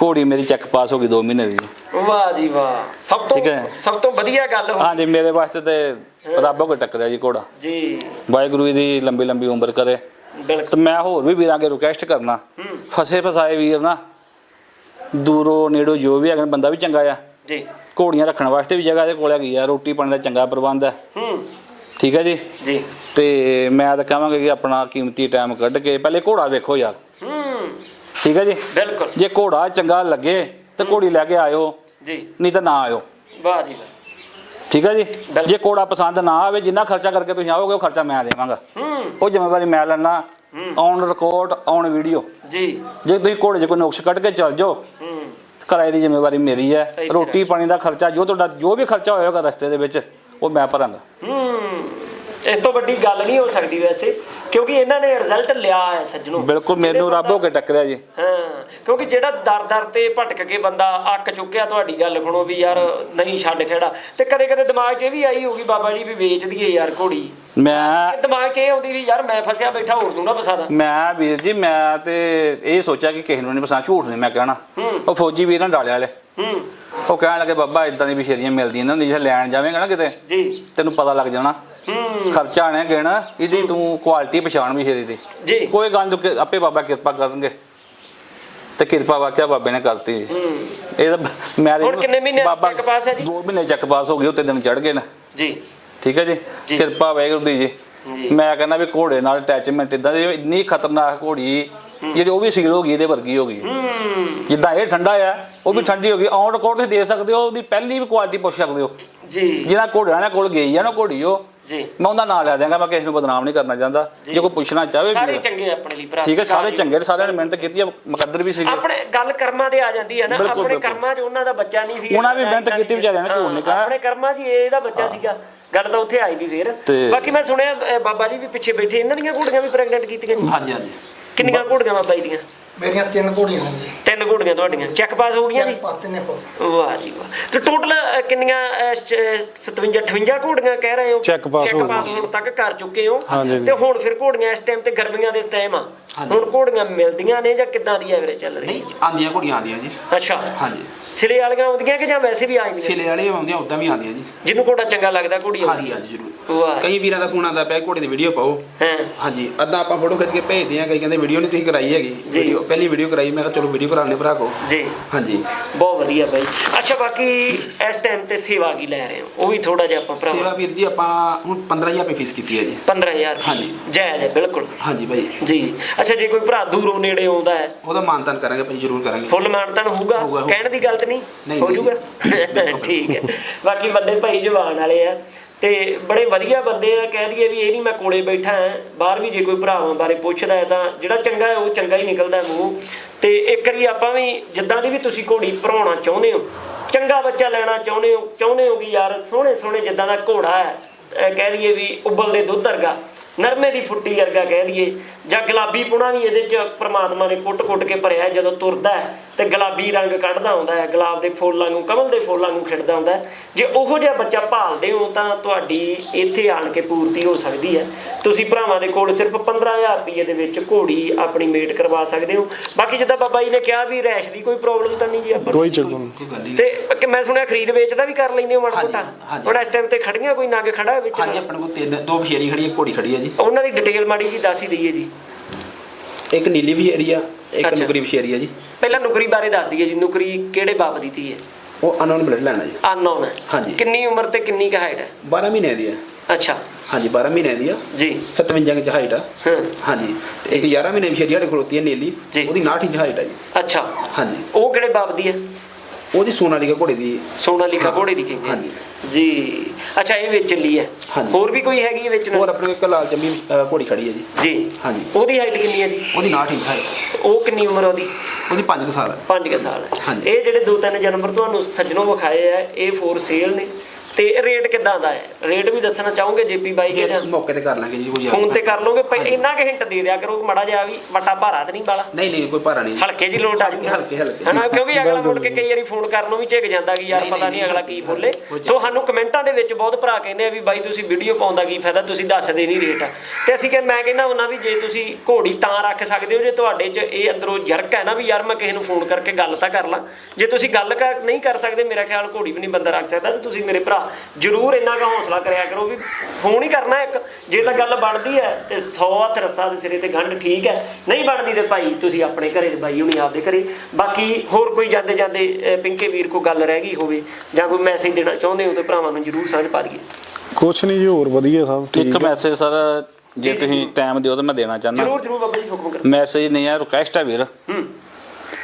ਘੋੜੀ ਮੇਰੀ ਚੈੱਕ ਪਾਸ ਹੋ ਗਈ 2 ਮਹੀਨੇ ਦੀ। ਵਾਹ ਜੀ ਵਾਹ। ਸਭ ਤੋਂ। ਸਭ ਤੋਂ ਵਧੀਆ ਗੱਲ ਹੋ ਹਾਂਜੀ ਮੇਰੇ ਵਾਸਤੇ ਤੇ ਰੱਬ ਕੋ ਟੱਕਰਿਆ ਜੀ ਘੋੜਾ। ਜੀ। ਵਾਹਿਗੁਰੂ ਜੀ ਦੀ ਲੰਬੀ ਲੰਬੀ ਉਮਰ ਕਰੇ। ਬਿਲਕੁਲ। ਤੇ ਮੈਂ ਹੋਰ ਵੀ ਵੀਰਾਂ ਅੱਗੇ ਰਿਕੁਐਸਟ ਕਰਨਾ। ਫਸੇ ਫਸਾਏ ਵੀਰ ਨਾ। ਦੂਰੋਂ ਨੇੜੋਂ ਜੋ ਵੀ ਹੈਗਾ ਬੰਦਾ ਵੀ ਚੰਗਾ ਆ। ਜੀ। ਘੋੜੀਆਂ ਰੱਖਣ ਵਾਸਤੇ ਵੀ ਜਗ੍ਹਾ ਦੇ ਕੋਲ ਹੈਗੀ ਆ ਰੋਟੀ ਪਾਣੀ ਦਾ ਚੰਗਾ ਪ੍ਰਬੰਧ ਹੈ ਹੂੰ। ਠੀਕ ਹੈ ਜੀ? ਜੀ। ਤੇ ਮੈਂ ਤਾਂ ਕਹਾਂਗਾ ਕਿ ਆਪਣਾ ਕੀਮਤੀ ਟਾਈਮ ਕੱਢ ਕੇ ਪਹਿਲੇ ਘੋੜਾ ਵੇਖੋ ਯਾਰ। ਹੂੰ। ਠੀਕ ਹੈ ਜੀ? ਬਿਲਕੁਲ। ਜੇ ਘੋੜਾ ਚੰਗਾ ਲੱਗੇ ਤੇ ਘੋੜੀ ਲੈ ਕੇ ਆਇਓ। ਜੀ। ਨਹੀਂ ਤਾਂ ਨਾ ਆਇਓ। ਵਾਹ ਜੀ ਠੀਕ ਹੈ ਜੀ। ਜੇ ਘੋੜਾ ਪਸੰਦ ਨਾ ਆਵੇ ਜਿੰਨਾ ਖਰਚਾ ਕਰਕੇ ਤੁਸੀਂ ਆਓਗੇ ਉਹ ਖਰਚਾ ਮੈਂ ਦੇਵਾਂਗਾ। ਹੂੰ। ਉਹ ਜ਼ਿੰਮੇਵਾਰੀ ਮੈਂ ਲੈਣਾ ਔਨ ਰਿਕਾਰਡ ਔਨ ਵੀਡੀਓ ਜੀ। ਜੇ ਤੁਸੀਂ ਘੋੜੇ 'ਚ ਕੋਈ ਨੁਕਸ ਕੱਢ ਕੇ ਚੱਲ ਜਾਓ ਹੂੰ। ਕਿਰਾਏ ਦੀ ਜ਼ਿੰਮੇਵਾਰੀ ਮੇਰੀ ਹੈ। ਰੋਟੀ ਪਾਣੀ ਦਾ ਖਰਚਾ ਜੋ ਤੁਹਾਡਾ ਜੋ ਵੀ ਖਰਚਾ ਹੋਏਗਾ ਰਸਤੇ ਦੇ ਵਿੱਚ ਉਹ ਮੈਂ ਭਰਾਂਗਾ। ਹੂੰ। ਇਸ ਤੋਂ ਵੱਡੀ ਗੱਲ ਨਹੀਂ ਹੋ ਸਕਦੀ ਵੈਸੇ ਕਿਉਂਕਿ ਇਹਨਾਂ ਨੇ ਰਿਜ਼ਲਟ ਲਿਆ ਹੈ ਸੱਜਣੋ। ਬਿਲਕੁਲ ਮੈਨੂੰ ਰੱਬ ਹੋ ਕੇ ਟੱਕਰਿਆ ਜੀ। ਹਾਂ ਕਿਉਂਕਿ ਜਿਹੜਾ ਦਰ ਦਰ ਤੇ ਭਟਕ ਕੇ ਬੰਦਾ ਅੱਕ ਚੁੱਕਿਆ ਤੁਹਾਡੀ ਗੱਲ ਸੁਣੋ ਵੀ ਯਾਰ ਨਹੀਂ ਛੱਡ ਖੜਾ। ਤੇ ਕਦੇ ਕਦੇ ਦਿਮਾਗ 'ਚ ਇਹ ਵੀ ਆਈ ਹੋਗੀ ਬਾਬਾ ਜੀ ਵੀ ਵੇਚ ਦਈਏ ਯਾਰ ਘੋੜੀ। ਮੈਂ ਦਿਮਾਗ 'ਚ ਇਹ ਆਉਂਦੀ ਵੀ ਯਾਰ ਮੈਂ ਫਸਿਆ ਬੈਠਾ ਹੋਰ ਨੂੰ ਨਾ ਫਸਾਦਾ ਮੈਂ ਵੀਰ ਜੀ ਮੈਂ ਤੇ ਇਹ ਸੋਚਿਆ ਕਿ ਕਿਸੇ ਨੂੰ ਨਹੀਂ ਪਸੰਦ ਝੂਠ ਨਹੀਂ ਮੈਂ ਕਹਿਣਾ। ਉਹ ਫੌਜੀ ਵੀਰ ਨਾਲ ਡਾਲਿਆ ਵਾਲੇ ਹੂੰ। ਉਹ ਕਹਿਣ ਲੱਗੇ ਬਾਬਾ ਇਦਾਂ ਦੀ ਬਿਸ਼ੇਰੀਆਂ ਮਿਲਦੀਆਂ ਨੇ ਜੇ ਲੈਣ ਜਾਵੇਂਗਾ ਨਾ ਕਿਤੇ ਜੀ। ਤੈਨੂੰ ਪਤਾ ਲੱਗ ਜਾਣਾ। ਖਰਚਾ ਆਣਾ ਗਿਣ ਇਹਦੀ ਤੂੰ ਕੁਆਲਿਟੀ ਪਛਾਣ ਬਿਸ਼ੇਰੀ ਦੀ। ਜੀ। ਕੋਈ ਗੱਲ ਨੀ, ਆਪੇ ਬਾਬਾ ਕਿਰਪਾ ਕਰਨਗੇ। ਤੇ ਕਿਰਪਾ ਵਾਕਿਆ ਬਾਬੇ ਨੇ ਕਰਤੀ। ਜੀ। ਹੂੰ। ਇਹ ਤਾਂ ਮੈਂ ਹੁਣ ਕਿੰਨੇ ਮਹੀਨੇ ਚੱਕ ਪਾਸ ਹੈ ਜੀ? ਦੋ ਮਹੀਨੇ ਚੱਕ ਪਾਸ ਹੋ ਗਏ ਉੱਤੇ ਦਿਨ ਚੜ ਗਏ ਨੇ। ਜੀ। ਠੀਕ ਹੈ ਜੀ? ਜੀ। ਕਿਰਪਾ ਵਾਹਿਗੁਰੂ ਦੀ ਜੀ। ਜੀ। ਮੈਂ ਕਹਿੰਦਾ ਵੀ ਘੋੜੇ ਨਾਲ ਅਟੈਚਮੈਂਟ ਇਦਾਂ ਦੀ ਇੰਨੀ ਖਤਰਨਾਕ ਘੋੜੀ ਜਿਹੜੀ ਉਹ ਵੀ ਸੀਲ ਹੋ ਗਈ ਇਹਦੇ ਵਰਗੀ ਹੋ ਗਈ। ਜਿੱਦਾਂ ਇਹ ਠੰਡਾ ਆ ਉਹ ਵੀ ਠੰਡੀ ਹੋ ਗਈ ਔਨ ਰਿਕਾਰਡ ਤੁਸੀਂ ਦੇ ਸਕਦੇ ਹੋ ਉਹਦੀ ਪਹਿਲੀ ਵੀ ਕੁਆਲਿਟੀ ਪੁੱਛ ਸਕਦੇ ਹੋ। ਜੀ। ਜਿਹਨਾਂ ਘੋੜਿਆਂ ਦੇ ਕੋਲ ਗਈ ਆ ਨਾ ਘੋੜੀ ਉਹ ਜੀ। ਮੈਂ ਉਹਦਾ ਨਾਂ ਲੈ ਦਿਆਂਗਾ ਮੈਂ ਕਿਸੇ ਨੂੰ ਬਦਨਾਮ ਨਹੀਂ ਕਰਨਾ ਚਾਹੁੰਦਾ। ਜੇ। ਕੋਈ ਪੁੱਛਣਾ ਚਾਹਵੇ ਸਾਰੇ ਚੰਗੇ ਆਪਣੇ ਲਈ ਭਰਾ ਠੀਕ ਹੈ ਸਾਰੇ ਚੰਗੇ ਨੇ, ਸਾਰਿਆਂ ਨੇ ਮਿਹਨਤ ਕੀਤੀ ਆ ਮੁਕੱਦਰ ਵੀ ਸੀਗੇ। ਆਪਣੇ ਗੱਲ ਕਰਮਾਂ ਦੇ ਆ ਜਾਂਦੀ ਹੈ ਨਾ ਆਪਣੇ। ਕਰਮਾਂ 'ਚ ਉਹਨਾਂ ਦਾ ਬੱਚਾ ਨਹੀਂ ਸੀ ਉਹਨਾਂ ਵੀ ਮਿਹਨਤ ਕੀਤੀ ਵਿਚਾਰਿਆਂ ਨੇ, ਝੂਠ ਨਹੀਂ ਕਹਿਣਾ। ਆਪਣੇ ਕਰਮਾਂ 'ਚ ਹੀ ਇਹਦਾ ਬੱਚਾ ਸੀਗਾ। ਗੱਲ ਤਾਂ ਉੱਥੇ ਆਈ ਦੀ ਫੇਰ। ਬਾਕੀ ਮੈਂ ਸੁਣਿਆ ਬਾਬਾ ਜੀ ਵੀ ਪਿੱਛੇ ਬੈਠੇ ਇਹਨਾਂ ਦੀਆਂ ਘੋੜੀਆਂ ਵੀ ਪ੍ਰੈਗਨੈਂਟ ਕੀਤੀਆਂ ਹਾਂਜੀ ਹਾਂਜੀ। ਕਿੰਨੀਆਂ ਘੋੜੀਆਂ ਬਾਬਾ ਜੀ ਦੀਆਂ? ਮੇਰੀਆਂ ਤਿੰਨ ਘੋੜੀਆਂ ਨੇ ਜੀ। ਤਿੰਨ ਘੋੜੀਆਂ ਤੁਹਾਡੀਆਂ। ਚੈੱਕ ਪਾਸ ਹੋ ਗਈਆਂ ਜੀ? ਪਾਤੇ ਨੇ ਹੋ ਵਾਹ ਜੀ ਵਾਹ। ਤੇ ਟੋਟਲ ਕਿੰਨੀਆਂ ਅ, ਚ- 57 58 ਘੋੜੀਆਂ ਕਹਿ ਰਹੇ ਹੋ? ਹੋ pass ਹੁਣ ਤੱਕ ਕਰ ਚੁੱਕੇ ਹੋ। ਤੇ ਹੁਣ ਫਿਰ ਘੋੜੀਆਂ ਇਸ ਟਾਈਮ ਤੇ ਗਰਮੀਆਂ ਦੇ ਟਾਈਮ ਆ। ਹੁਣ ਘੋੜੀਆਂ ਮਿਲਦੀਆਂ ਨੇ ਜਾਂ ਕਿੱਦਾਂ ਦੀ ਐਵਰੇਜ ਚੱਲ ਰਹੀ ਨਹੀਂ ਆਂਦੀਆਂ ਘੋੜੀਆਂ ਆਂਦੀਆਂ ਜੀ। ਅੱਛਾ। ਹਾਂਜੀ। ਸਿਲੇ ਵਾਲੀਆਂ ਆਉਂਦੀਆਂ ਕਿ ਜਾਂ ਵੈਸੇ ਵੀ ਆ ਜਾਂਦੀਆਂ? ਛੇਲੇ ਵਾਲੇ ਆਉਂਦੀਆਂ ਉਦਾਂ ਵੀ ਆਂਦੀਆਂ ਜੀ। ਜਿਹਨੂੰ ਘੋੜਾ ਚੰਗਾ ਲੱਗਦਾ ਘੋੜੀ ਆਉਂਦੀ ਹਾਂਜੀ ਹਾਂਜੀ ਜ਼ਰੂਰ। ਵਾਹ। ਕਈ ਵੀਰਾਂ ਦਾ ਫੋਨ ਆਉਂਦਾ ਪਿਆ ਘੋੜੇ ਦੀ ਵੀਡੀਓ ਪਾਓ। ਹਾਂ। ਹਾਂਜੀ ਅੱਧਾ ਆਪਾਂ ਫੋਟੋ ਖਿੱਚ ਕੇ ਭੇਜਦੇ ਆ ਕਈ ਕਹਿੰਦੇ ਵੀਡੀਓ ਨਹੀਂ ਤੁਸੀਂ ਕਰਾਈ ਹੈਗੀ। ਜੀ। ਵੀਡੀਓ ਪਹਿਲੀ ਵੀਡੀਓ ਕਰਾਈ ਮੈਂ ਕਿਹਾ ਚਲੋ ਵੀਡੀਓ ਕਰਾਉਣੇ ਭਰਾ ਕੋ ਜੀ। ਹਾਂਜੀ। ਬਹੁਤ ਵਧੀਆ ਬਾਈ। ਅੱਛਾ ਬਾਕੀ ਇਸ ਟਾਈਮ ਤੇ ਸੇਵਾ ਕੀ ਲੈ ਰਹੇ ਹੋ? ਉਹ ਵੀ ਥੋੜਾ ਜਿਹਾ ਆਪਾਂ ਸੇਵਾ ਭਰਾ ਵੀਰ ਜੀ ਆਪਾਂ ਹੁਣ 15000 ਰੁਪਏ ਫੀਸ ਕੀਤੀ ਹੈ ਜੀ। 15000 ਹਾਂਜੀ। ਜਾਇਜ਼ ਹੈ ਬਿਲਕੁਲ। ਹਾਂਜੀ ਭਾਈ ਜੀ। ਅੱਛਾ ਜੇ ਕੋਈ ਭਰਾ ਦੂਰੋਂ ਨੇੜੇ ਆਉਂਦਾ ਹੈ? ਉਹਦਾ ਮਾਨਤਾਨ ਕਰਾਂਗੇ ਭਾਈ ਜ਼ਰੂਰ ਕਰਾਂਗੇ। ਫੁੱਲ ਮਾਨਤਨ ਹੋਊਗਾ? ਹੋਊਗਾ, ਹੋਊਗਾ। ਕਹਿਣ ਦੀ ਗੱਲ ਤੇ ਨਹੀਂ? ਹੋ ਜਾਊਗਾ ਠੀਕ ਹੈ। ਬਾਕੀ ਬੰਦੇ ਭਾਈ ਜਵਾਨ ਵਾਲੇ ਆ ਤੇ ਬੜੇ ਵਧੀਆ ਬੰਦੇ ਆ ਕਹਿ ਦਈਏ ਵੀ ਇਹ ਨਹੀਂ ਮੈਂ ਕੋਲੇ ਬੈਠਾ ਬਾਹਰ ਵੀ ਜੇ ਕੋਈ ਭਰਾਵਾਂ ਬਾਰੇ ਪੁੱਛਦਾ ਹੈ ਤਾਂ ਜਿਹੜਾ ਚੰਗਾ ਹੈ ਉਹ ਚੰਗਾ ਹੀ ਨਿਕਲਦਾ ਮੂੰਹ। ਤੇ ਇੱਕ ਵਾਰੀ ਆਪਾਂ ਵੀ ਜਿੱਦਾਂ ਦੀ ਵੀ ਤੁਸੀਂ ਘੋੜੀ ਭਰਾਉਣਾ ਚਾਹੁੰਦੇ ਹੋ ਚੰਗਾ ਬੱਚਾ ਲੈਣਾ ਚਾਹੁੰਦੇ ਹੋ ਚਾਹੁੰਦੇ ਹੋ ਕਿ ਯਾਰ ਸੋਹਣੇ ਸੋਹਣੇ ਜਿੱਦਾਂ ਦਾ ਘੋੜਾ ਹੈ ਕਹਿ ਦਈਏ ਵੀ ਉਬਲਦੇ ਦੁੱਧ ਵਰਗਾ ਨਰਮੇ ਦੀ ਫੁੱਟੀ ਵਰਗਾ ਕਹਿ ਦਈਏ ਜਾਂ ਗੁਲਾਬੀ ਪੁਣਾ ਵੀ ਇਹਦੇ ਚ ਪ੍ਰਮਾਤਮਾ ਨੇ ਕੁੱਟ-ਕੁੱਟ ਕੇ ਭਰਿਆ। ਜਦੋਂ ਤੁਰਦਾ ਹੈ ਤੇ ਗੁਲਾਬੀ ਰੰਗ ਕੱਢਦਾ ਹੁੰਦਾ ਹੈ ਗੁਲਾਬ ਦੇ ਫੁੱਲਾਂ ਨੂੰ ਕਮਲ ਦੇ ਫੁੱਲਾਂ ਨੂੰ ਖਿੜਦਾ ਹੁੰਦਾ ਹੈ। ਜੇ ਉਹੋ ਜਿਹਾ ਬੱਚਾ ਭਾਲਦੇ ਹੋ ਤਾਂ ਤੁਹਾਡੀ ਇੱਥੇ ਆਣ ਕੇ ਪੂਰਤੀ ਹੋ ਸਕਦੀ ਹੈ। ਤੁਸੀਂ ਭਰਾਵਾਂ ਦੇ ਕੋਲ ਸਿਰਫ 15000 ਰੁਪਏ ਦੇ ਵਿੱਚ ਘੋੜੀ ਆਪਣੀ ਮੇਟ ਕਰਵਾ ਸਕਦੇ ਹੋ। ਬਾਕੀ ਜਿੱਦਾਂ ਬਾਬਾ ਜੀ ਨੇ ਕਿਹਾ ਵੀ ਰੈਸ਼ ਦੀ ਕੋਈ ਪ੍ਰੋਬਲਮ ਤਾਂ ਨਹੀਂ ਜੀ ਆਪਾਂ? ਕੋਈ ਚੱਕਰ ਨਹੀਂ। ਤੇ ਕਿ ਮੈਂ ਸੁਣਿਆ ਖਰੀਦ ਵੇਚ ਦਾ ਵੀ ਕਰ ਲੈਂਦੇ ਹੋ ਮਾੜਾ ਮੋਟਾ। ਹੁਣ ਇਸ ਟਾਈਮ ਤੇ ਖੜੀਆਂ ਕੋਈ ਨਗ ਖੜਾ ਵਿੱਚ ਹਾਂਜੀ ਆਪਣੇ ਕੋਲ ਤਿੰਨ ਦੋ ਵਿਸ਼ੇਰੀ ਖੜੀ ਹੈ ਘੋੜੀ ਖੜੀ ਹੈ ਜੀ। ਉਹਨਾਂ ਦੀ ਡਿਟੇਲ ਮਾੜੀ ਜੀ ਦੱਸ ਹੀ ਦਈਏ ਜੀ। ਇੱਕ ਨੀਲੀ ਵਿਸ਼ੇਰੀ ਆ ਇੱਕ ਅੱਛਾ। ਨੁਕਰੀ ਵਿਸ਼ੇਰੀ ਆ ਜੀ। ਪਹਿਲਾਂ ਨੁਕਰੀ ਬਾਰੇ ਦੱਸ ਦਈਏ ਜੀ ਨੁਕਰੀ ਕਿਹੜੇ ਬਾਪ ਦੀ ਧੀ ਹੈ? ਉਹ ਅਨਨੋਨ ਬਲੱਡ ਲੈਣਾ ਜੀ। ਅਨਨੋਨ ਹੈ। ਹਾਂਜੀ। ਕਿੰਨੀ ਉਮਰ ਤੇ ਕਿੰਨੀ ਕੁ ਹਾਈਟ ਹੈ? 12 ਮਹੀਨੇ ਦੀ ਆ ਅੱਛਾ। ਹਾਂਜੀ 12 ਮਹੀਨੇ ਦੀ ਆ। ਜੀ। 57 ਇੰਚ ਹਾਈਟ ਆ। ਹਾਂ। ਹਾਂਜੀ। ਤੇ ਇੱਕ 11 ਮਹੀਨੇ ਵਿਸ਼ੇਰੀ ਸਾਡੇ ਖਲੋਤੀ ਹੈ ਨੀਲੀ। ਜੀ। ਉਹਦੀ 69 ਇੰਚ ਹਾਈਟ ਆ ਜੀ। ਅੱਛਾ। ਹਾਂਜੀ। ਉਹ ਕਿਹੜੇ ਬਾਪ ਦੀ ਹੈ? ਉਹਦੀ ਸੋਨਾਲੀਕਾ ਘੋੜੇ ਦੀ ਸੋਨਾਲੀਕਾ ਘੋੜੇ ਦੀ ਆ। ਹਾਂਜੀ। ਜੀ ਅੱਛਾ ਇਹ ਵਿੱਚ ਲਈ ਹੈ। ਹੋਰ ਵੀ ਕੋਈ ਹੈਗੀ ਹੈ ਵਿੱਚ ਹੋਰ? ਆਪਣੇ ਕੋਲ ਇੱਕ ਲਾਲ ਜੰਮੀ ਘੋੜੀ ਖੜੀ ਹੈ ਜੀ ਜੀ ਹਾਂਜੀ। ਉਹਦੀ ਹਾਈਟ ਕਿੰਨੀ ਹੈ ਜੀ ਉਹਦੀ 69 ਇੰਚ ਹਾਈਟ ਉਹ ਕਿੰਨੀ ਉਮਰ ਉਹਦੀ ਉਹਦੀ 5 ਸਾਲ ਹੈ 5 ਸਾਲ ਹੈ। ਇਹ ਜਿਹੜੇ ਦੋ ਤਿੰਨ ਜਾਨਵਰ ਤੁਹਾਨੂੰ ਸੱਜਣੋਂ ਵਿਖਾਏ ਆ ਇਹ ਫੋਰ ਸੇਲ ਨੇ ਤੇ ਰੇਟ ਕਿਦਾਂ ਦਾ ਹੈ? ਰੇਟ ਵੀ ਦੱਸਣਾ ਚਾਹੋਗੇ ਜੇਪੀ ਬਾਈ ਕੇ ਜਾਂ ਮੌਕੇ ਤੇ ਕਰ ਲਾਂਗੇ ਜੀ ਕੋਈ ਫੋਨ ਤੇ ਕਰ ਲੋਗੇ ਪਰ ਇੰਨਾ ਕਿ ਹਿੰਟ ਦੇ ਦਿਆ ਕਰੋ ਮੜਾ ਜਿਹਾ ਵੀ ਵੱਟਾ ਭਾਰਾ ਤੇ ਨਹੀਂ ਵਾਲਾ ਨਹੀਂ ਨਹੀਂ ਕੋਈ ਭਾਰਾ ਨਹੀਂ। ਹਲਕੇ ਜੀ ਲੋਟ ਆ ਜੂਗੀ। ਹਲਕੇ- ਹਲਕੇ। ਹਨਾ ਕਿਉਂਕਿ ਅਗਲਾ ਮੁੜ ਕੇ ਕਈ ਵਾਰੀ ਫੋਨ ਕਰਨ ਨੂੰ ਵੀ ਝਿਕ ਜਾਂਦਾ ਕਿ ਯਾਰ ਪਤਾ ਨਹੀਂ ਅਗਲਾ ਕੀ ਬੋਲੇ। ਸੋ ਸਾਨੂੰ ਕਮੈਂਟਾਂ ਦੇ ਵਿੱਚ ਬਹੁਤ ਭਰਾ ਕਹਿੰਦੇ ਆ ਵੀ ਬਾਈ ਤੁਸੀਂ ਵੀਡੀਓ ਪਾਉਂਦਾ ਕੀ ਫਾਇਦਾ ਤੁਸੀਂ ਦੱਸਦੇ ਨਹੀਂ ਰੇਟ। ਤੇ ਅਸੀਂ ਕਿ ਮੈਂ ਕਹਿੰਦਾ ਉਹਨਾਂ ਵੀ ਜੇ ਤੁਸੀਂ ਘੋੜੀ ਤਾਂ ਰੱਖ ਸਕਦੇ ਹੋ ਜੇ ਤੁਹਾਡੇ 'ਚ ਇਹ ਅੰਦਰੋਂ ਜਰਕ ਹੈ ਨਾ ਵੀ ਯਾਰ ਮੈਂ ਕਿਸੇ ਨੂੰ ਫੋਨ ਕਰਕੇ ਗੱਲ ਤਾਂ ਕਰ ਲਾਂ। ਜੇ ਤੁਸੀਂ ਗੱਲ ਕਰ ਨਹੀਂ ਕਰ ਸਕਦੇ ਮੇਰਾ ਖਿਆਲ ਘੋੜੀ ਵੀ ਨਹੀਂ ਬੰਦਾ ਰੱਖ ਸਕਦਾ ਤੇ ਤੁਸੀਂ ਮੇਰੇ ਭਰਾ ਜਰੂਰ ਇੰਨਾ ਕੁ ਹੌਸਲਾ ਕਰਿਆ ਕਰੋ ਵੀ ਫੋਨ ਹੀ ਕਰਨਾ ਇੱਕ। ਜੇ ਤਾਂ ਗੱਲ ਬਣਦੀ ਹੈ ਤੇ 100 ਹੱਥ ਰੱਸਾ ਦੇ ਸਿਰੇ ਤੇ ਗੰਢ ਠੀਕ ਹੈ। ਨਹੀਂ ਬਣਦੀ ਤੇ ਭਾਈ ਤੁਸੀਂ ਆਪਣੇ ਘਰੇ ਤੇ ਬਾਈ ਹੁਣੀ ਆਪਦੇ ਘਰੇ। ਬਾਕੀ ਹੋਰ ਕੋਈ ਜਾਂਦੇ ਜਾਂਦੇ ਪਿੰਕੇ ਵੀਰ ਕੋ ਗੱਲ ਰਹਿ ਗਈ ਹੋਵੇ ਜਾਂ ਕੋਈ ਮੈਸੇਜ ਦੇਣਾ ਚਾਹੁੰਦੇ ਹੋ ਤੇ ਭਰਾਵਾਂ ਨੂੰ ਜਰੂਰ ਸਮਝ ਪਾ ਦਈਏ। ਕੁਛ ਨਹੀਂ ਜੀ ਹੋਰ ਵਧੀਆ ਸਭ ਠੀਕ ਇੱਕ ਮੈਸੇਜ ਸਰ ਜੇ ਤੁਸੀਂ ਟਾਈਮ ਦਿਓ ਤਾਂ ਮੈਂ ਦੇਣਾ ਚਾਹੁੰਦਾ। ਜਰੂਰ ਜਰੂਰ ਬਾਬਾ ਜੀ ਹੁਕਮ ਕਰੋ। ਮੈਸੇਜ ਨਹੀਂ ਹੈ ਰਿਕੁਐਸਟ ਹੈ ਵੀਰ। ਹੂੰ।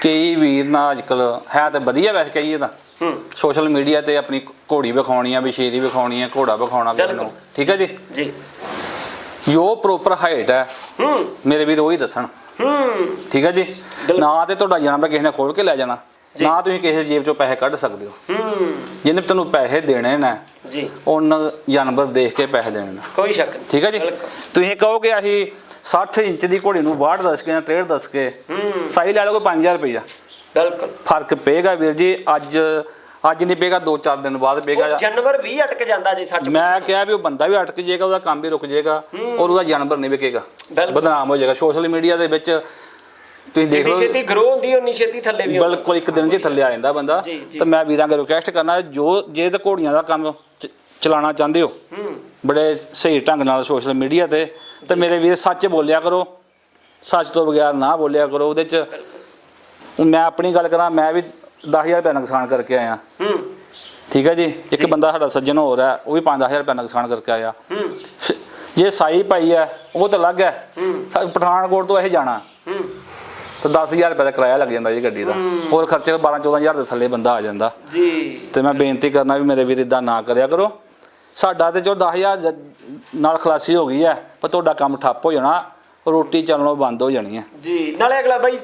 ਕਈ ਵੀਰ ਨਾ ਅੱਜਕੱਲ ਹੈ ਤਾਂ ਵਧੀਆ ਵੈਸੇ ਕਹੀਏ ਤਾਂ। ਹੂੰ। ਸੋਸ਼ਲ ਮੀਡੀਆ ਤੇ ਆਪਣੀ ਘੋੜੀ ਵਿਖਾਉਣੀ ਆ ਵਿਸ਼ੇਰੀ ਵਿਖਾਉਣੀ ਆ ਘੋੜਾ ਵਿਖਾਉਣਾ ਕਿਸੇ ਨੂੰ। ਠੀਕ ਹੈ ਜੀ? ਜੀ। ਜੋ ਪ੍ਰੋਪਰ ਹਾਈਟ ਹੈ ਹੂੰ। ਮੇਰੇ ਵੀਰ ਉਹੀ ਦੱਸਣ। ਹੂੰ। ਠੀਕ ਹੈ ਜੀ? ਨਾ ਤੇ ਤੁਹਾਡਾ ਜਾਨਵਰ ਕਿਸੇ ਨੇ ਖੋਲ ਕੇ ਲੈ ਜਾਣਾ। ਨਾ ਤੁਸੀਂ ਕਿਸੇ ਜੇਬ ਚੋਂ ਪੈਸੇ ਕੱਢ ਸਕਦੇ ਹੋ। ਹੂੰ। ਜਿਹਨੇ ਤੁਹਾਨੂੰ ਪੈਸੇ ਦੇਣੇ ਨੇ ਜੀ। ਉਹਨਾਂ ਜਾਨਵਰ ਦੇਖ ਕੇ ਪੈਸੇ ਦੇਣੇ ਨੇ। ਕੋਈ ਸ਼ੱਕ ਨਹੀਂ। ਠੀਕ ਹੈ ਜੀ। ਤੁਸੀਂ ਕਹੋਗੇ ਅਸੀਂ 60 ਇੰਚ ਦੀ ਘੋੜੀ ਨੂੰ 62 ਦੱਸ ਕੇ ਜਾਂ 63 ਦੱਸ ਕੇ ਹੂੰ। ਸਾਈ ਲੈ ਲਓਗੇ 5000 ਰੁਪਈਆ। ਬਿਲਕੁਲ। ਫ਼ਰਕ ਪਏਗਾ ਵੀਰ ਜੀ ਅੱਜ ਅੱਜ ਨਹੀਂ ਪਏਗਾ 2-4 ਦਿਨ ਬਾਅਦ ਪਏਗਾ। ਉਹ ਜਾਨਵਰ ਵੀ ਅਟਕ ਜਾਂਦਾ ਜੇ ਸੱਚ ਮੈਂ ਕਿਹਾ ਵੀ ਉਹ ਬੰਦਾ ਵੀ ਅਟਕ ਜਾਏਗਾ ਉਹਦਾ ਕੰਮ ਵੀ ਰੁਕ ਜਾਏਗਾ ਔਰ ਉਹਦਾ ਜਾਨਵਰ ਨਹੀਂ ਵਿਕੇਗਾ। ਬਦਨਾਮ ਹੋ ਜਾਏਗਾ। ਸੋਸ਼ਲ ਮੀਡੀਆ ਦੇ ਵਿੱਚ ਤੁਸੀਂ ਦੇਖ ਲਓ। ਛੇਤੀ ਗਰੋ ਹੁੰਦੀ ਉਨੀ ਛੇਤੀ ਥੱਲੇ ਵੀ। ਬਿਲਕੁਲ ਇੱਕ ਦਿਨ ਹੀ ਥੱਲੇ ਆ ਜਾਂਦਾ ਬੰਦਾ। ਜੀ, ਜੀ। ਤਾਂ ਮੈਂ ਵੀਰਾਂ ਅੱਗੇ ਰਿਕੁਐਸਟ ਕਰਨਾ ਜੋ ਜੇ ਤੇ ਘੋੜੀਆਂ ਦਾ ਕੰਮ ਚਲਾਉਣਾ ਚਾਹੁੰਦੇ ਹੋ ਹੂੰ। ਬੜੇ ਸਹੀ ਢੰਗ ਨਾਲ ਸੋਸ਼ਲ ਮੀਡੀਆ ਤੇ ਤੇ ਮੇਰੇ ਵੀਰ ਸੱਚ ਬੋਲਿਆ ਕਰੋ। ਸੱਚ ਤੋਂ ਬਗੈਰ ਨਾ ਬੋਲਿਆ ਕਰੋ। ਉਹਦੇ ਚ ਹੁਣ ਮੈਂ ਆਪਣੀ ਗੱਲ ਕਰਾਂ ਮੈਂ ਵੀ 10000 ਰੁਪਏ ਨੁਕਸਾਨ ਕਰਕੇ ਆਇਆ। ਹੂੰ। ਠੀਕ ਹੈ ਜੀ? ਇੱਕ ਬੰਦਾ ਸਾਡਾ ਸੱਜਣ ਹੋਰ ਹੈ ਉਹ ਵੀ 5-10000 ਰੁਪਏ ਨੁਕਸਾਨ ਕਰਕੇ ਆਇਆ। ਹੂੰ। ਜੇ ਸਾਈ ਪਾਈ ਹੈ ਉਹ ਤਾਂ ਅਲੱਗ ਹੈ। ਹੂੰ। ਪਠਾਨਕੋਟ ਤੋਂ ਇਹ ਜਾਣਾ। ਹੂੰ। ਤੇ 10000 ਰੁਪਏ ਦਾ ਕਿਰਾਇਆ ਲੱਗ ਜਾਂਦਾ ਜੀ ਗੱਡੀ ਦਾ। ਹੋਰ ਖਰਚੇ 12 14000 ਦੇ ਥੱਲੇ ਬੰਦਾ ਆ ਜਾਂਦਾ। ਜੀ। ਤੇ ਮੈਂ ਬੇਨਤੀ ਕਰਨਾ ਵੀ ਮੇਰੇ ਵੀਰ ਇਦਾਂ ਨਾ ਕਰਿਆ ਕਰੋ। ਸਾਡਾ ਤੇ ਜੋ 10000 ਜ- ਨਾਲ ਖਲਾਸੀ ਹੋ ਗਈ ਹੈ ਪਰ ਤੁਹਾਡਾ ਕੰਮ ਠੱਪ ਹੋ ਜਾਣਾ। ਰੋਟੀ ਚੱਲਣੋਂ ਬੰਦ ਹੋ ਜਾਣੀ ਹੈ। ਜੀ। ਨਾਲੇ ਅਗਲਾ ਬਾਈ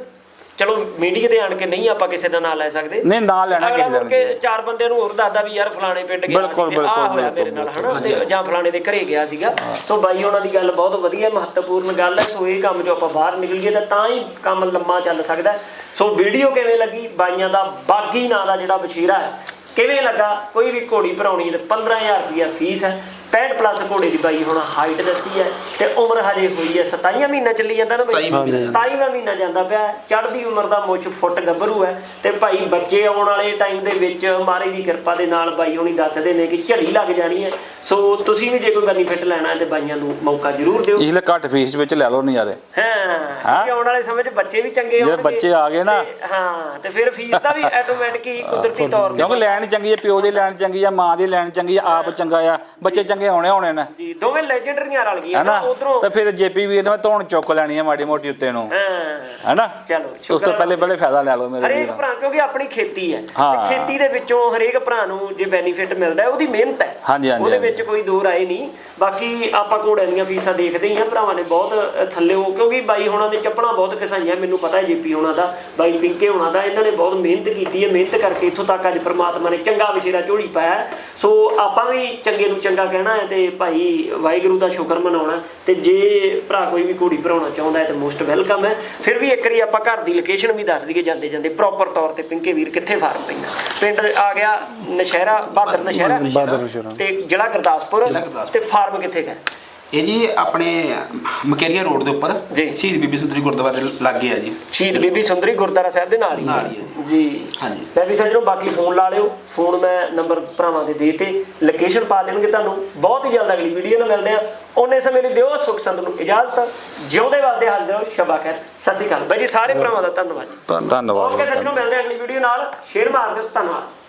ਚਲੋ ਮੀਡੀਆ ਤੇ ਆਣ ਕੇ ਨਹੀਂ ਆਪਾਂ ਕਿਸੇ ਦਾ ਨਾਂ ਲੈ ਸਕਦੇ। ਨਹੀਂ ਨਾਂ ਲੈਣਾ ਕਿਸੇ ਦਾ ਕੇ। ਚਾਰ ਬੰਦੇ ਨੂੰ ਹੋਰ ਦੱਸਦਾ ਵੀ ਯਾਰ ਫਲਾਣੇ ਪਿੰਡ ਗਿਆ ਬਿਲਕੁਲ, ਸੀ ਬਿਲਕੁਲ, ਹੋਇਆ ਮੇਰੇ ਨਾਲ ਹਨਾ? ਤੇ ਜਾਂ ਫਲਾਣੇ ਦੇ ਘਰੇ ਗਿਆ ਸੀਗਾ। ਸੋ ਬਾਈ ਉਹਨਾਂ ਦੀ ਗੱਲ ਬਹੁਤ ਵਧੀਆ ਮਹੱਤਵਪੂਰਨ ਗੱਲ ਹੈ। ਸੋ ਇਹ ਕੰਮ ਜੋ ਆਪਾਂ ਬਾਹਰ ਨਿਕਲ ਗਏ ਤਾਂ ਤਾਂ ਹੀ ਕੰਮ ਲੰਮਾ ਚੱਲ ਸਕਦਾ। ਸੋ ਵੀਡੀਓ ਕਿਵੇਂ ਲੱਗੀ? ਬਾਈਆਂ ਦਾ ਬਾਗੀ ਨਾਂ ਦਾ ਜਿਹੜਾ ਬਸ਼ੀਰਾ ਹੈ ਕਿਵੇਂ ਲੱਗਾ? ਕੋਈ ਵੀ ਘੋੜੀ ਭਰਾਉਣੀ ਤੇ 15000 ਰੁਪਿਆ ਫੀਸ ਹੈ। 65 ਪਲੱਸ ਘੋੜੇ ਦੀ ਬਾਈ ਹੁਣ ਹਾਈਟ ਦੱਸੀ ਹੈ ਤੇ ਉਮਰ ਹਜੇ ਹੋਈ ਹੈ 27 ਮਹੀਨਾ ਚੱਲੀ ਜਾਂਦਾ ਨਾ ਬਾਈ। 27ਵਾਂ ਮਹੀਨਾ। ਜਾਂਦਾ ਪਿਆ ਹੈ। ਚੜ੍ਹਦੀ ਉਮਰ ਦਾ ਮੁੱਛ ਫੁੱਟ ਗੱਭਰੂ ਹੈ ਤੇ ਭਾਈ ਬੱਚੇ ਆਉਣ ਵਾਲੇ ਟਾਈਮ ਦੇ ਵਿੱਚ ਮਹਾਰਾਜ ਦੀ ਕਿਰਪਾ ਦੇ ਨਾਲ ਬਾਈ ਹੁਣੀ ਦੱਸਦੇ ਨੇ ਕਿ ਝੜੀ ਲੱਗ ਜਾਣੀ ਹੈ। ਸੋ ਤੁਸੀਂ ਵੀ ਜੇ ਕੋਈ ਬੈਨੀਫਿਟ ਲੈਣਾ ਹੈ ਤੇ ਬਾਈਆਂ ਨੂੰ ਮੌਕਾ ਜ਼ਰੂਰ ਦਿਓ। ਇਸਲੇ ਘੱਟ ਫੀਸ ਵਿੱਚ ਲੈ ਲਓ ਨਜ਼ਾਰੇ। ਹਾਂ ਹਾਂ। ਕਿ ਆਉਣ ਵਾਲੇ ਸਮੇਂ 'ਚ ਬੱਚੇ ਵੀ ਚੰਗੇ ਜੇ ਹੋਣਗੇ। ਬੱਚੇ ਆ ਗਏ ਨਾ। ਹਾਂ ਤੇ ਫਿਰ ਫੀਸ ਦਾ ਵੀ ਆਟੋਮੈਟਿਕ ਹੀ ਕੁਦਰਤੀ ਤੌਰ ਤੇ ਕਿਉਂਕਿ ਲੈਣ ਚੰਗੀ ਹੈ ਪਿਓ ਦੀ ਲੈਣ ਚੰਗੀ ਆ ਮਾਂ ਦੀ ਲੈਣ ਚੰਗੀ ਆ ਆਪ ਚੰਗਾ ਆ ਬੱਚੇ ਚੰਗੇ ਹੋਣੇ ਹੋਣੇ ਨੇ। ਜੀ ਦੋਵੇਂ ਲੈਜੈਂਡਰੀਆਂ ਰਲ ਗਈਆਂ ਹੈਨਾ? ਨਾ ਉਧਰੋਂ ਤੇ ਫਿਰ ਜੇਪੀ ਵੀਰ ਨੇ ਮੈਂ ਧੌਣ ਚੁੱਕ ਲੈਣੀ ਹੈ ਮਾੜੀ ਮੋਟੀ ਉੱਤੇ ਨੂੰ। ਹਾਂ। ਹੈਨਾ? ਚਲੋ ਉਸ ਤੋਂ। ਪਹਿਲੇ ਪਹਿਲੇ ਫਾਇਦਾ ਲੈ ਲਓ ਮੇਰੇ ਹਰੇਕ ਭਰਾ ਕਿਉਂਕਿ ਆਪਣੀ ਖੇਤੀ ਹੈ। ਤੇ ਖੇਤੀ ਦੇ ਵਿੱਚੋਂ ਹਰੇਕ ਭਰਾ ਨੂੰ ਜੇ ਬੈਨੀਫਿਟ ਮਿਲਦਾ ਹੈ ਉਹਦੀ ਮਿਹਨਤ ਹੈ। ਹਾਂਜੀ, ਹਾਂਜੀ, ਉਹਦੇ। ਵਿੱਚ ਕੋਈ ਦੋ ਰਾਏ ਨਹੀਂ। ਬਾਕੀ ਆਪਾਂ ਘੋੜਿਆਂ ਦੀਆਂ ਫੀਸਾਂ ਦੇਖਦੇ ਹੀ ਆ ਭਰਾਵਾਂ ਨੇ ਬਹੁਤ ਥੱਲੇ ਹੋ ਕਿਉਂਕਿ ਬਾਈ ਹੋਣਾ ਦੇ ਚੱਪਣਾ ਬਹੁਤ ਕਿਸਾਈਆਂ ਮੈਨੂੰ ਪਤਾ ਹੈ ਜੀਪੀ ਹੋਣਾ ਦਾ ਬਾਈ ਪਿੰਕੇ ਹੋਣਾ ਦਾ ਇਹਨਾਂ ਨੇ ਬਹੁਤ ਮਿਹਨਤ ਕੀਤੀ ਹੈ ਮਿਹਨਤ ਕਰਕੇ ਇੱਥੋਂ ਤੱਕ ਅੱਜ ਪ੍ਰਮਾਤਮਾ ਨੇ ਚੰਗਾ ਵਿਸ਼ੇਰਾ ਝੋਲੀ ਪਾਇਆ। ਸੋ ਆਪਾਂ ਵੀ ਚੰਗੇ ਨੂੰ ਚੰਗਾ ਕਹਿਣਾ ਹੈ ਤੇ ਭਾਈ ਵਾਹਿਗੁਰੂ ਦਾ ਸ਼ੁਕਰ ਮਨਾਉਣਾ ਤੇ ਜੇ ਭਰਾ ਕੋਈ ਵੀ ਘੋੜੀ ਭਰਾਉਣਾ ਚਾਹੁੰਦਾ ਹੈ ਤੇ ਮੋਸਟ ਵੈਲਕਮ ਹੈ ਫਿਰ ਵੀ ਇੱਕ ਵਾਰੀ ਆਪਾਂ ਘਰ ਦੀ ਲੋਕੇਸ਼ਨ ਵੀ ਦੱਸ ਦਈਏ ਜਾਂਦੇ ਜਾਂਦੇ ਪ੍ਰੋਪਰ ਤੌਰ ਤੇ ਪਿੰਕੇ ਵੀਰ ਕਿੱਥੇ ਫਾਰਮ ਪੈਂਦਾ ਪਿੰਡ ਆ ਗਿਆ ਨਸ਼ਹਿਰਾ ਬਹਾਦਰ ਨਸ਼ਹਿਰਾ। ਤੇ ਜ਼ਿਲ੍ਹਾ ਗੁਰਦਾਸਪੁਰ ਜ਼ਿਲ੍ਹਾ ਗੁਰਦਾਸਪੁਰ। ਤੇ ਫਾਰਮ ਕਿੱਥੇ ਹੈ? ਇਹ ਜੀ ਆਪਣੇ ਮਕੇਰੀਆ ਰੋਡ ਦੇ ਉੱਪਰ ਜੀ। ਸ਼ਹੀਦ ਬੀਬੀ ਸੁੰਦਰੀ ਗੁਰਦੁਆਰੇ ਲਾਗੇ ਆ ਜੀ। ਸ਼ਹੀਦ ਬੀਬੀ ਸੁੰਦਰੀ ਗੁਰਦਾਰਾ ਸਾਹਿਬ ਦੇ ਨਾਲ ਹੀ ਨਾਲ ਹੀ ਹੈ ਜੀ। ਹਾਂਜੀ। ਮੈਂ ਵੀ ਸੱਜਣੋ ਬਾਕੀ ਫੋਨ ਲਾ ਲਿਓ ਫੋਨ ਮੈਂ ਨੰਬਰ ਭਰਾਵਾਂ ਦੇ ਦੇਤੇ ਲੋਕੇਸ਼ਨ ਪਾ ਦੇਣਗੇ ਤੁਹਾਨੂੰ। ਬਹੁਤ ਹੀ ਜਲਦ ਅਗਲੀ ਵੀਡੀਓ ਨਾਲ ਮਿਲਦੇ ਆ ਉਹਨੇ ਸਮੇਂ ਲਈ ਦਿਓ ਸੁਖ ਸੰਤ ਨੂੰ ਇਜਾਜ਼ਤ। ਜਿਉਂਦੇ ਵਾਸਤੇ ਹਾਜ਼ਰ ਰਹੋ। ਸ਼ਬਾ ਖੈਰ। ਸਤਿ ਸ਼੍ਰੀ ਅਕਾਲ। ਬਾਈ ਜੀ ਸਾਰੇ ਭਰਾਵਾਂ ਦਾ ਧੰਨਵਾਦ ਧੰਨਵਾਦ। ਓਕੇ ਸੱਜਣੋ ਮਿਲਦੇ ਆ ਅਗਲੀ ਵੀਡੀਓ ਨਾਲ। ਸ਼ੇਅਰ ਮਾਰ ਦਿਓ। ਧੰਨਵਾਦ।